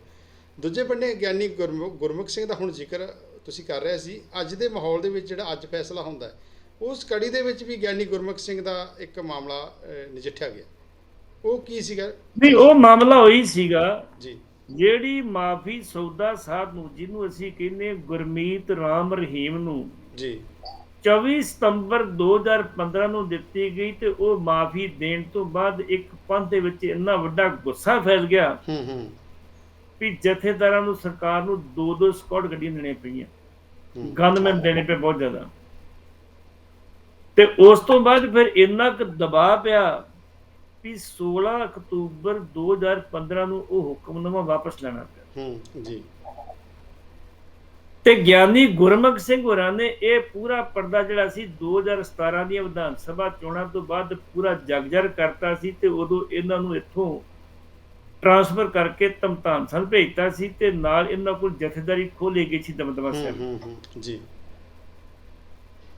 [SPEAKER 1] ਦੂਜੇ ਬੰਨੇ ਗਿਆਨੀ ਗੁਰਮੁਖ ਸਿੰਘ ਦਾ ਹੁਣ ਜ਼ਿਕਰ ਤੁਸੀਂ ਕਰ ਰਹੇ ਸੀ। ਅੱਜ ਦੇ ਮਾਹੌਲ ਦੇ ਵਿੱਚ ਜਿਹੜਾ ਅੱਜ ਫੈਸਲਾ ਹੁੰਦਾ ਹੈ ਉਸ ਕੜੀ ਦੇ ਵਿੱਚ ਵੀ ਗਿਆਨੀ ਗੁਰਮੁਖ ਸਿੰਘ ਦਾ ਇੱਕ ਮਾਮਲਾ ਨਜਿੱਠਿਆ ਗਿਆ। ਉਹ ਕੀ ਸੀਗਾ?
[SPEAKER 2] ਨਹੀਂ ਉਹ ਮਾਮਲਾ ਹੋਈ ਸੀਗਾ
[SPEAKER 1] ਜੀ।
[SPEAKER 2] ਜਿਹੜੀ ਮਾਫੀ ਸੌਦਾ ਸਾਹਿਬ ਨੂੰ ਜਿਹਨੂੰ ਅਸੀਂ ਕਹਿੰਦੇ ਗੁਰਮੀਤ ਰਾਮ ਰਹੀਮ ਨੂੰ
[SPEAKER 1] ਜੀ।
[SPEAKER 2] 24 ਸਤੰਬਰ 2015 ਨੂੰ ਦਿੱਤੀ ਗਈ ਤੇ ਉਹ ਮਾਫੀ ਦੇਣ ਤੋਂ ਬਾਅਦ ਇੱਕ ਪੰਥ ਦੇ ਵਿੱਚ ਇੰਨਾ ਵੱਡਾ ਗੁੱਸਾ ਫੈਲ ਗਿਆ
[SPEAKER 1] ਹੂੰ ਹੂੰ।
[SPEAKER 2] ਵੀ ਜਥੇਦਾਰਾਂ ਨੂੰ ਸਰਕਾਰ ਨੂੰ ਦੋ ਦੋ ਸਕਾਡ ਗੱਡੀਆਂ ਦੇਣੀਆਂ ਪਈਆਂ। ਗਨਮੈਨ ਦੇਣੇ ਪਏ ਬਹੁਤ ਜ਼ਿਆਦਾ। ਤੇ ਉਸ ਤੋਂ ਬਾਅਦ ਫਿਰ ਇੰਨਾ ਕੁ ਦਬਾਅ ਪਿਆ ਵੀ 16 ਅਕਤੂਬਰ 2015 ਨੂੰ ਉਹ ਹੁਕਮਨਾਮਾ ਵਾਪਸ ਲੈਣਾ ਪਿਆ।
[SPEAKER 1] ਹੂੰ ਜੀ।
[SPEAKER 2] ਤੇ ਗਿਆਨੀ ਗੁਰਮੁਖ ਸਿੰਘ ਹੋਰਾਂ ਨੇ ਇਹ ਪੂਰਾ ਪਰਦਾ ਜਿਹੜਾ ਸੀ 2017 ਦੀਆਂ ਵਿਧਾਨ ਸਭਾ ਚੋਣਾਂ ਤੋਂ ਬਾਅਦ ਪੂਰਾ ਜਗਜਰ ਕਰਤਾ ਸੀ ਤੇ ਉਦੋਂ ਇਹਨਾਂ ਨੂੰ ਇੱਥੋਂ ਟਰਾਂਸਫਰ ਕਰਕੇ ਤਮਤਾਨ ਸਾਹਿਬ ਭੇਜਤਾ ਸੀ ਤੇ ਨਾਲ ਇਹਨਾਂ ਕੋਲ ਜਥੇਦਾਰੀ ਖੋਲੇ ਗਈ ਸੀ ਦਮਦਮਾ ਸਾਹਿਬ
[SPEAKER 1] ਜੀ।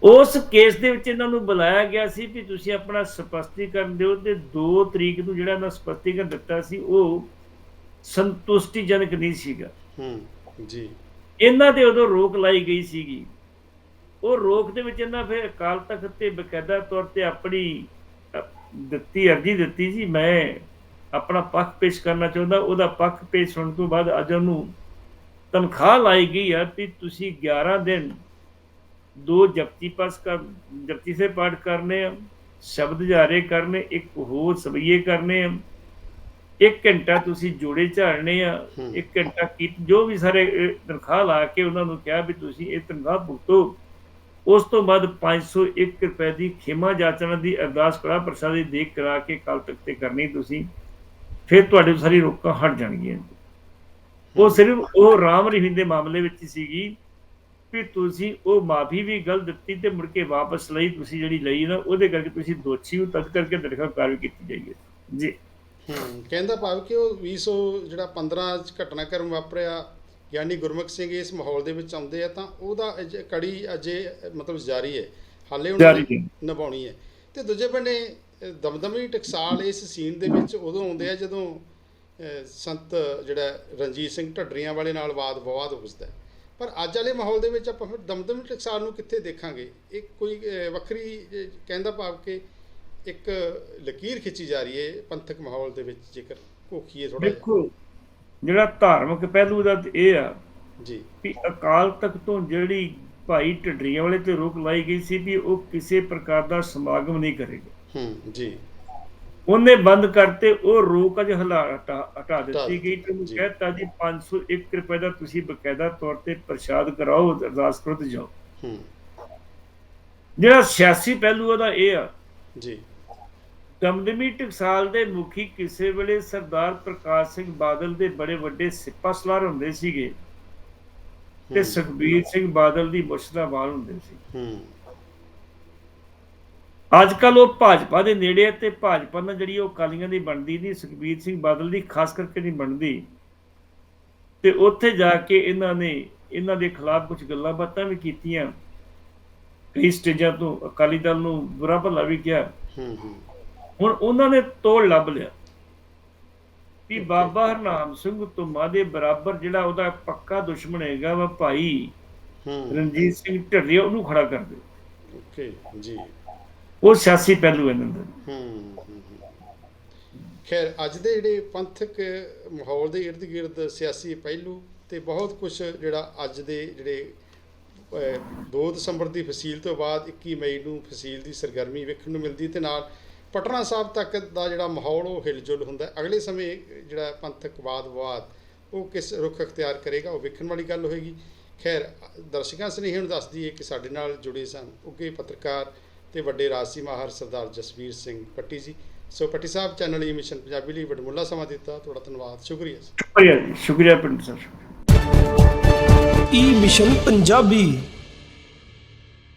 [SPEAKER 2] ਉਸ ਕੇਸ ਦੇ ਵਿੱਚ ਇਹਨਾਂ ਨੂੰ ਬੁਲਾਇਆ ਗਿਆ ਸੀ ਕਿ ਤੁਸੀਂ ਆਪਣਾ ਸਪਸ਼ਟੀਕਰਨ ਦਿਓ ਤੇ 2 ਤਰੀਕ ਨੂੰ ਜਿਹੜਾ ਇਹਨਾਂ ਸਪਸ਼ਟੀਕਰਨ ਦਿੱਤਾ ਸੀ ਉਹ ਸੰਤੁਸ਼ਟੀਜਨਕ ਨਹੀਂ ਸੀਗਾ।
[SPEAKER 1] ਹੂੰ ਜੀ।
[SPEAKER 2] ਇਹਨਾਂ ਤੇ ਉਦੋਂ ਰੋਕ ਲਾਈ ਗਈ ਸੀਗੀ। ਉਹ ਰੋਕ ਦੇ ਵਿੱਚ ਇਹਨਾਂ ਫਿਰ ਅਕਾਲ ਤਖਤ ਤੇ ਬਕਾਇਦਾ ਤੌਰ ਤੇ ਆਪਣੀ ਦਿੱਤੀ, ਅਰਜੀ ਦਿੱਤੀ ਸੀ, ਮੈਂ ਆਪਣਾ ਪੱਖ ਪੇਸ਼ ਕਰਨਾ ਚਾਹੁੰਦਾ, ਉਹਦਾ ਪੱਖ ਪੇਸ਼ ਹੋਣ ਤੋਂ ਬਾਅਦ ਅੱਜ ਉਹਨੂੰ ਤਨਖਾਹ ਲਾਈ ਗਈ ਹੈ ਕਿ ਤੁਸੀਂ 11 ਦਿਨ ਦੋ ਜਪਤੀ ਪਾਸ ਕਰ, ਜਪਤੀ ਸੇ ਪਾਠ ਕਰਨੇ ਆ, ਸ਼ਬਦ ਜਾਰੇ ਕਰਨੇ, ਇੱਕ ਹੋਰ ਸਵਈਏ ਕਰਨੇ ਆ। ਇੱਕ ਘੰਟਾ ਤੁਸੀਂ ਜੋੜੇ ਝਾੜਨੇ ਆ। ਇੱਕ ਘੰਟਾ ਕੀ ਜੋ ਵੀ ਸਾਰੇ ਤਨਖਾਹ ਲਾ ਕੇ ਉਹਨਾਂ ਨੂੰ ਕਿਹਾ ਵੀ ਤੁਸੀਂ ਇਹ ਤਨਖਾਹ ਭੁਗਤੋ। ਉਸ ਤੋਂ ਬਾਅਦ 501 ਰੁਪਏ ਦੀ ਖਿਮਾ ਜਾਚਣਾ ਦੀ ਅਰਦਾਸ ਕਰਾ ਪ੍ਰਸਾਦੀ ਦੇਖ ਕਰਾ ਕੇ ਕੱਲ ਤੱਕ ਤੇ ਕਰਨੀ ਤੁਸੀਂ। ਫਿਰ ਤੁਹਾਡੇ ਸਾਰੀ ਰੋਕਾਂ ਹਟ ਜਾਣਗੀਆਂ। ਉਹ ਸਿਰਫ ਉਹ ਰਾਮ ਰਹੀਮ ਦੇ ਮਾਮਲੇ ਵਿੱਚ ਸੀਗੀ ਵੀ ਤੁਸੀਂ ਉਹ ਮਾਫੀ ਵੀ ਗਲ ਦਿੱਤੀ ਤੇ ਮੁੜ ਕੇ ਵਾਪਸ ਲਈ ਤੁਸੀਂ ਜਿਹੜੀ ਲਈ ਨਾ ਉਹਦੇ ਕਰਕੇ ਤੁਸੀਂ ਦੋਸ਼ੀ ਹੋ ਤਦ ਕਰਕੇ ਦਰਖਾਸਤ ਕਾਰਵਾਈ ਕੀਤੀ ਜਾਈਏ ਜੀ।
[SPEAKER 1] ਹੂੰ ਕਹਿੰਦਾ ਭਾਵ ਕਿ ਉਹ 200 ਜਿਹੜਾ 15 ਚ ਘਟਨਾਕ੍ਰਮ ਵਾਪਰਿਆ ਯਾਨੀ ਗੁਰਮੁਖ ਸਿੰਘ ਇਸ ਮਾਹੌਲ ਦੇ ਵਿੱਚ ਆਉਂਦੇ ਆ ਤਾਂ ਉਹਦਾ ਅਜੇ ਕੜੀ ਅਜੇ ਮਤਲਬ ਜਾਰੀ ਹੈ ਹਾਲੇ ਉਹਨਾਂ ਨੇ। ਨਿਭਾਉਣੀ ਹੈ ਤੇ ਦੂਜੇ ਬੰਨੇ ਦਮਦਮੀ ਟਕਸਾਲ ਇਸ ਸੀਨ ਦੇ ਵਿੱਚ ਉਦੋਂ ਆਉਂਦੇ ਆ ਜਦੋਂ ਸੰਤ ਜਿਹੜਾ ਰਣਜੀਤ ਸਿੰਘ ਢੱਡਰੀਆਂ ਵਾਲੇ ਨਾਲ ਵਾਦ ਵਿਵਾਦ ਹੈ। ਪਰ ਅੱਜ ਵਾਲੇ ਮਾਹੌਲ ਦੇ ਵਿੱਚ ਆਪਾਂ ਫਿਰ ਦਮਦਮੀ ਟਕਸਾਲ ਨੂੰ ਕਿੱਥੇ ਦੇਖਾਂਗੇ ਇਹ ਕੋਈ ਵੱਖਰੀ ਕਹਿੰਦਾ ਭਾਵ ਕਿ ਇੱਕ ਲਕੀਰ ਖਿੱਚੀ ਜਾ ਰਹੀ ਹੈ ਪੰਥਕ ਮਾਹੌਲ ਦੇ ਵਿੱਚ ਜੇਕਰ ਕੋਖੀਏ ਥੋੜਾ
[SPEAKER 2] ਦੇਖੋ ਜਿਹੜਾ ਧਾਰਮਿਕ ਪਹਿਲੂ ਦਾ ਇਹ ਆ
[SPEAKER 1] ਜੀ।
[SPEAKER 2] ਵੀ ਅਕਾਲ ਤਖਤ ਤੋਂ ਜਿਹੜੀ ਭਾਈ ਢੱਡਰੀਆਂ ਵਾਲੇ ਤੇ ਰੋਕ ਲਾਈ ਗਈ ਸੀ ਵੀ ਉਹ ਕਿਸੇ ਪ੍ਰਕਾਰ ਦਾ ਸਮਾਗਮ ਨਹੀਂ ਕਰੇਗਾ।
[SPEAKER 1] ਹੂੰ ਜੀ।
[SPEAKER 2] ਉਹਨੇ ਬੰਦ ਕਰਤੇ ਉਹ ਰੋਕ ਅਜ ਹਲਾ ਹਟਾ ਦਿੱਤੀ ਗਈ। ਤੇ ਉਹਨੂੰ
[SPEAKER 1] ਜੀ।
[SPEAKER 2] ਕਹਿਤਾ ਜੀ 501 ਰੁਪਏ ਦਾ ਤੁਸੀਂ ਬਕਾਇਦਾ ਤੌਰ ਤੇ ਪ੍ਰਸ਼ਾਦ ਕਰਾਓ ਅਰਦਾਸ ਕਰੋ ਤੇ ਜਾਓ।
[SPEAKER 1] ਹੂੰ।
[SPEAKER 2] ਜਿਹੜਾ ਸਿਆਸੀ ਪਹਿਲੂ ਉਹਦਾ ਇਹ ਆ
[SPEAKER 1] ਜੀ।
[SPEAKER 2] ਦਮਦਮੀ ਟਕਸਾਲ ਦੇ ਮੁਖੀ ਕਿਸੇ ਵੇਲੇ ਸਰਦਾਰ ਪ੍ਰਕਾਸ਼ ਸਿੰਘ ਬਾਦਲ ਦੇ ਬੜੇ ਵੱਡੇ ਸਿਪਾ ਸਲਾਰ ਹੁੰਦੇ ਸੀਗੇ ਤੇ ਸੁਖਬੀਰ ਸਿੰਘ ਬਾਦਲ ਦੀ ਮੁਸ਼ਤਾਬਾਲ ਹੁੰਦੇ ਸੀ। ਅੱਜ ਕੱਲ ਉਹ ਭਾਜਪਾ ਦੇ ਨੇੜੇ ਤੇ ਭਾਜਪਾ ਨਾਲ ਜਿਹੜੀ ਉਹ ਕਾਲੀਆਂ ਦੀ ਬਣਦੀ ਨਹੀਂ ਸੁਖਬੀਰ ਸਿੰਘ ਬਾਦਲ ਦੀ ਖਾਸ ਕਰਕੇ ਨਹੀਂ ਬਣਦੀ। ਤੇ ਉੱਥੇ ਜਾ ਕੇ ਇਹਨਾਂ ਨੇ ਇਹਨਾਂ ਦੇ ਖਿਲਾਫ ਕੁਝ ਗੱਲਾਂ ਬਾਤਾਂ ਵੀ ਕੀਤੀਆਂ। ਕਈ ਸਟੇਜਾਂ ਤੋਂ ਅਕਾਲੀ ਦਲ ਨੂੰ ਬੁਰਾ ਭਲਾ ਵੀ ਕਿਹਾ।
[SPEAKER 1] ਹੂੰ ਹੂੰ।
[SPEAKER 2] ਹੁਣ ਉਹਨਾਂ ਨੇ ਤੋੜ ਲੱਭ ਲਿਆ। ਵੀ ਬਾਬਾ ਹਰਨਾਮ ਸਿੰਘ ਧੁੰਮਾ ਦੇ ਬਰਾਬਰ ਜਿਹੜਾ ਉਹਦਾ ਪੱਕਾ ਦੁਸ਼ਮਣ ਹੈਗਾ ਵਾ ਭਾਈ
[SPEAKER 1] ਹੂੰ।
[SPEAKER 2] ਰਣਜੀਤ ਸਿੰਘ ਢੱਡਰੀਆ ਉਹਨੂੰ ਖੜਾ ਕਰ ਦੇ
[SPEAKER 1] ਓਕੇ ਜੀ।
[SPEAKER 2] ਉਹ ਸਿਆਸੀ ਪਹਿਲੂ ਇਹਨਾਂ ਦਾ।
[SPEAKER 1] ਹੂੰ। ਖੈਰ ਅੱਜ ਦੇ ਜਿਹੜੇ ਪੰਥਕ ਮਾਹੌਲ ਦੇ ਇਰਦ ਗਿਰਦ ਸਿਆਸੀ ਪਹਿਲੂ ਤੇ ਬਹੁਤ ਕੁਝ ਜਿਹੜਾ ਅੱਜ ਦੇ ਜਿਹੜੇ ਅਹ, 2 ਦਸੰਬਰ ਦੀ ਫਸੀਲ ਤੋਂ ਬਾਅਦ 21 ਮਈ ਨੂੰ ਫਸੀਲ ਦੀ ਸਰਗਰਮੀ ਵੇਖਣ ਨੂੰ ਮਿਲਦੀ ਤੇ ਨਾਲ ਪਟਨਾ ਸਾਹਿਬ ਤੱਕ ਦਾ ਜਿਹੜਾ ਮਾਹੌਲ ਉਹ ਹਿਲਜੁਲ ਹੁੰਦਾ। ਹੈ। ਅਗਲੇ ਸਮੇਂ ਜਿਹੜਾ ਪੰਥਕ ਵਾਦ-ਵਿਵਾਦ ਉਹ ਕਿਸ ਰੁਖ ਅਖਤਿਆਰ ਕਰੇਗਾ ਉਹ ਵੇਖਣ ਵਾਲੀ ਗੱਲ ਹੋਏਗੀ। ਖੈਰ ਦਰਸ਼ਕਾਂ ਸਨੇਹੀਆਂ ਨੂੰ ਦੱਸ ਦਈਏ ਕਿ ਸਾਡੇ ਨਾਲ ਜੁੜੇ ਸਨ ਉੱਗੇ ਪੱਤਰਕਾਰ ਤੇ ਵੱਡੇ ਰਾਜਸੀ ਮਾਹਰ ਸਰਦਾਰ Jasvir Singh Patti ji. So Patti Sahib channel E mission Punjabi ਲਈ ਵਡਮੁੱਲਾ ਸਮਾਂ ਦਿੱਤਾ। ਤੁਹਾਡਾ ਧੰਨਵਾਦ। ਸ਼ੁਕਰੀਆ ਜੀ।
[SPEAKER 2] ਸ਼ੁਕਰੀਆ ਜੀ। ਸ਼ੁਕਰੀਆ ਪਿੰਡ ਸਾਹਿਬ
[SPEAKER 3] ਈ ਮਿਸ਼ਨ ਪੰਜਾਬੀ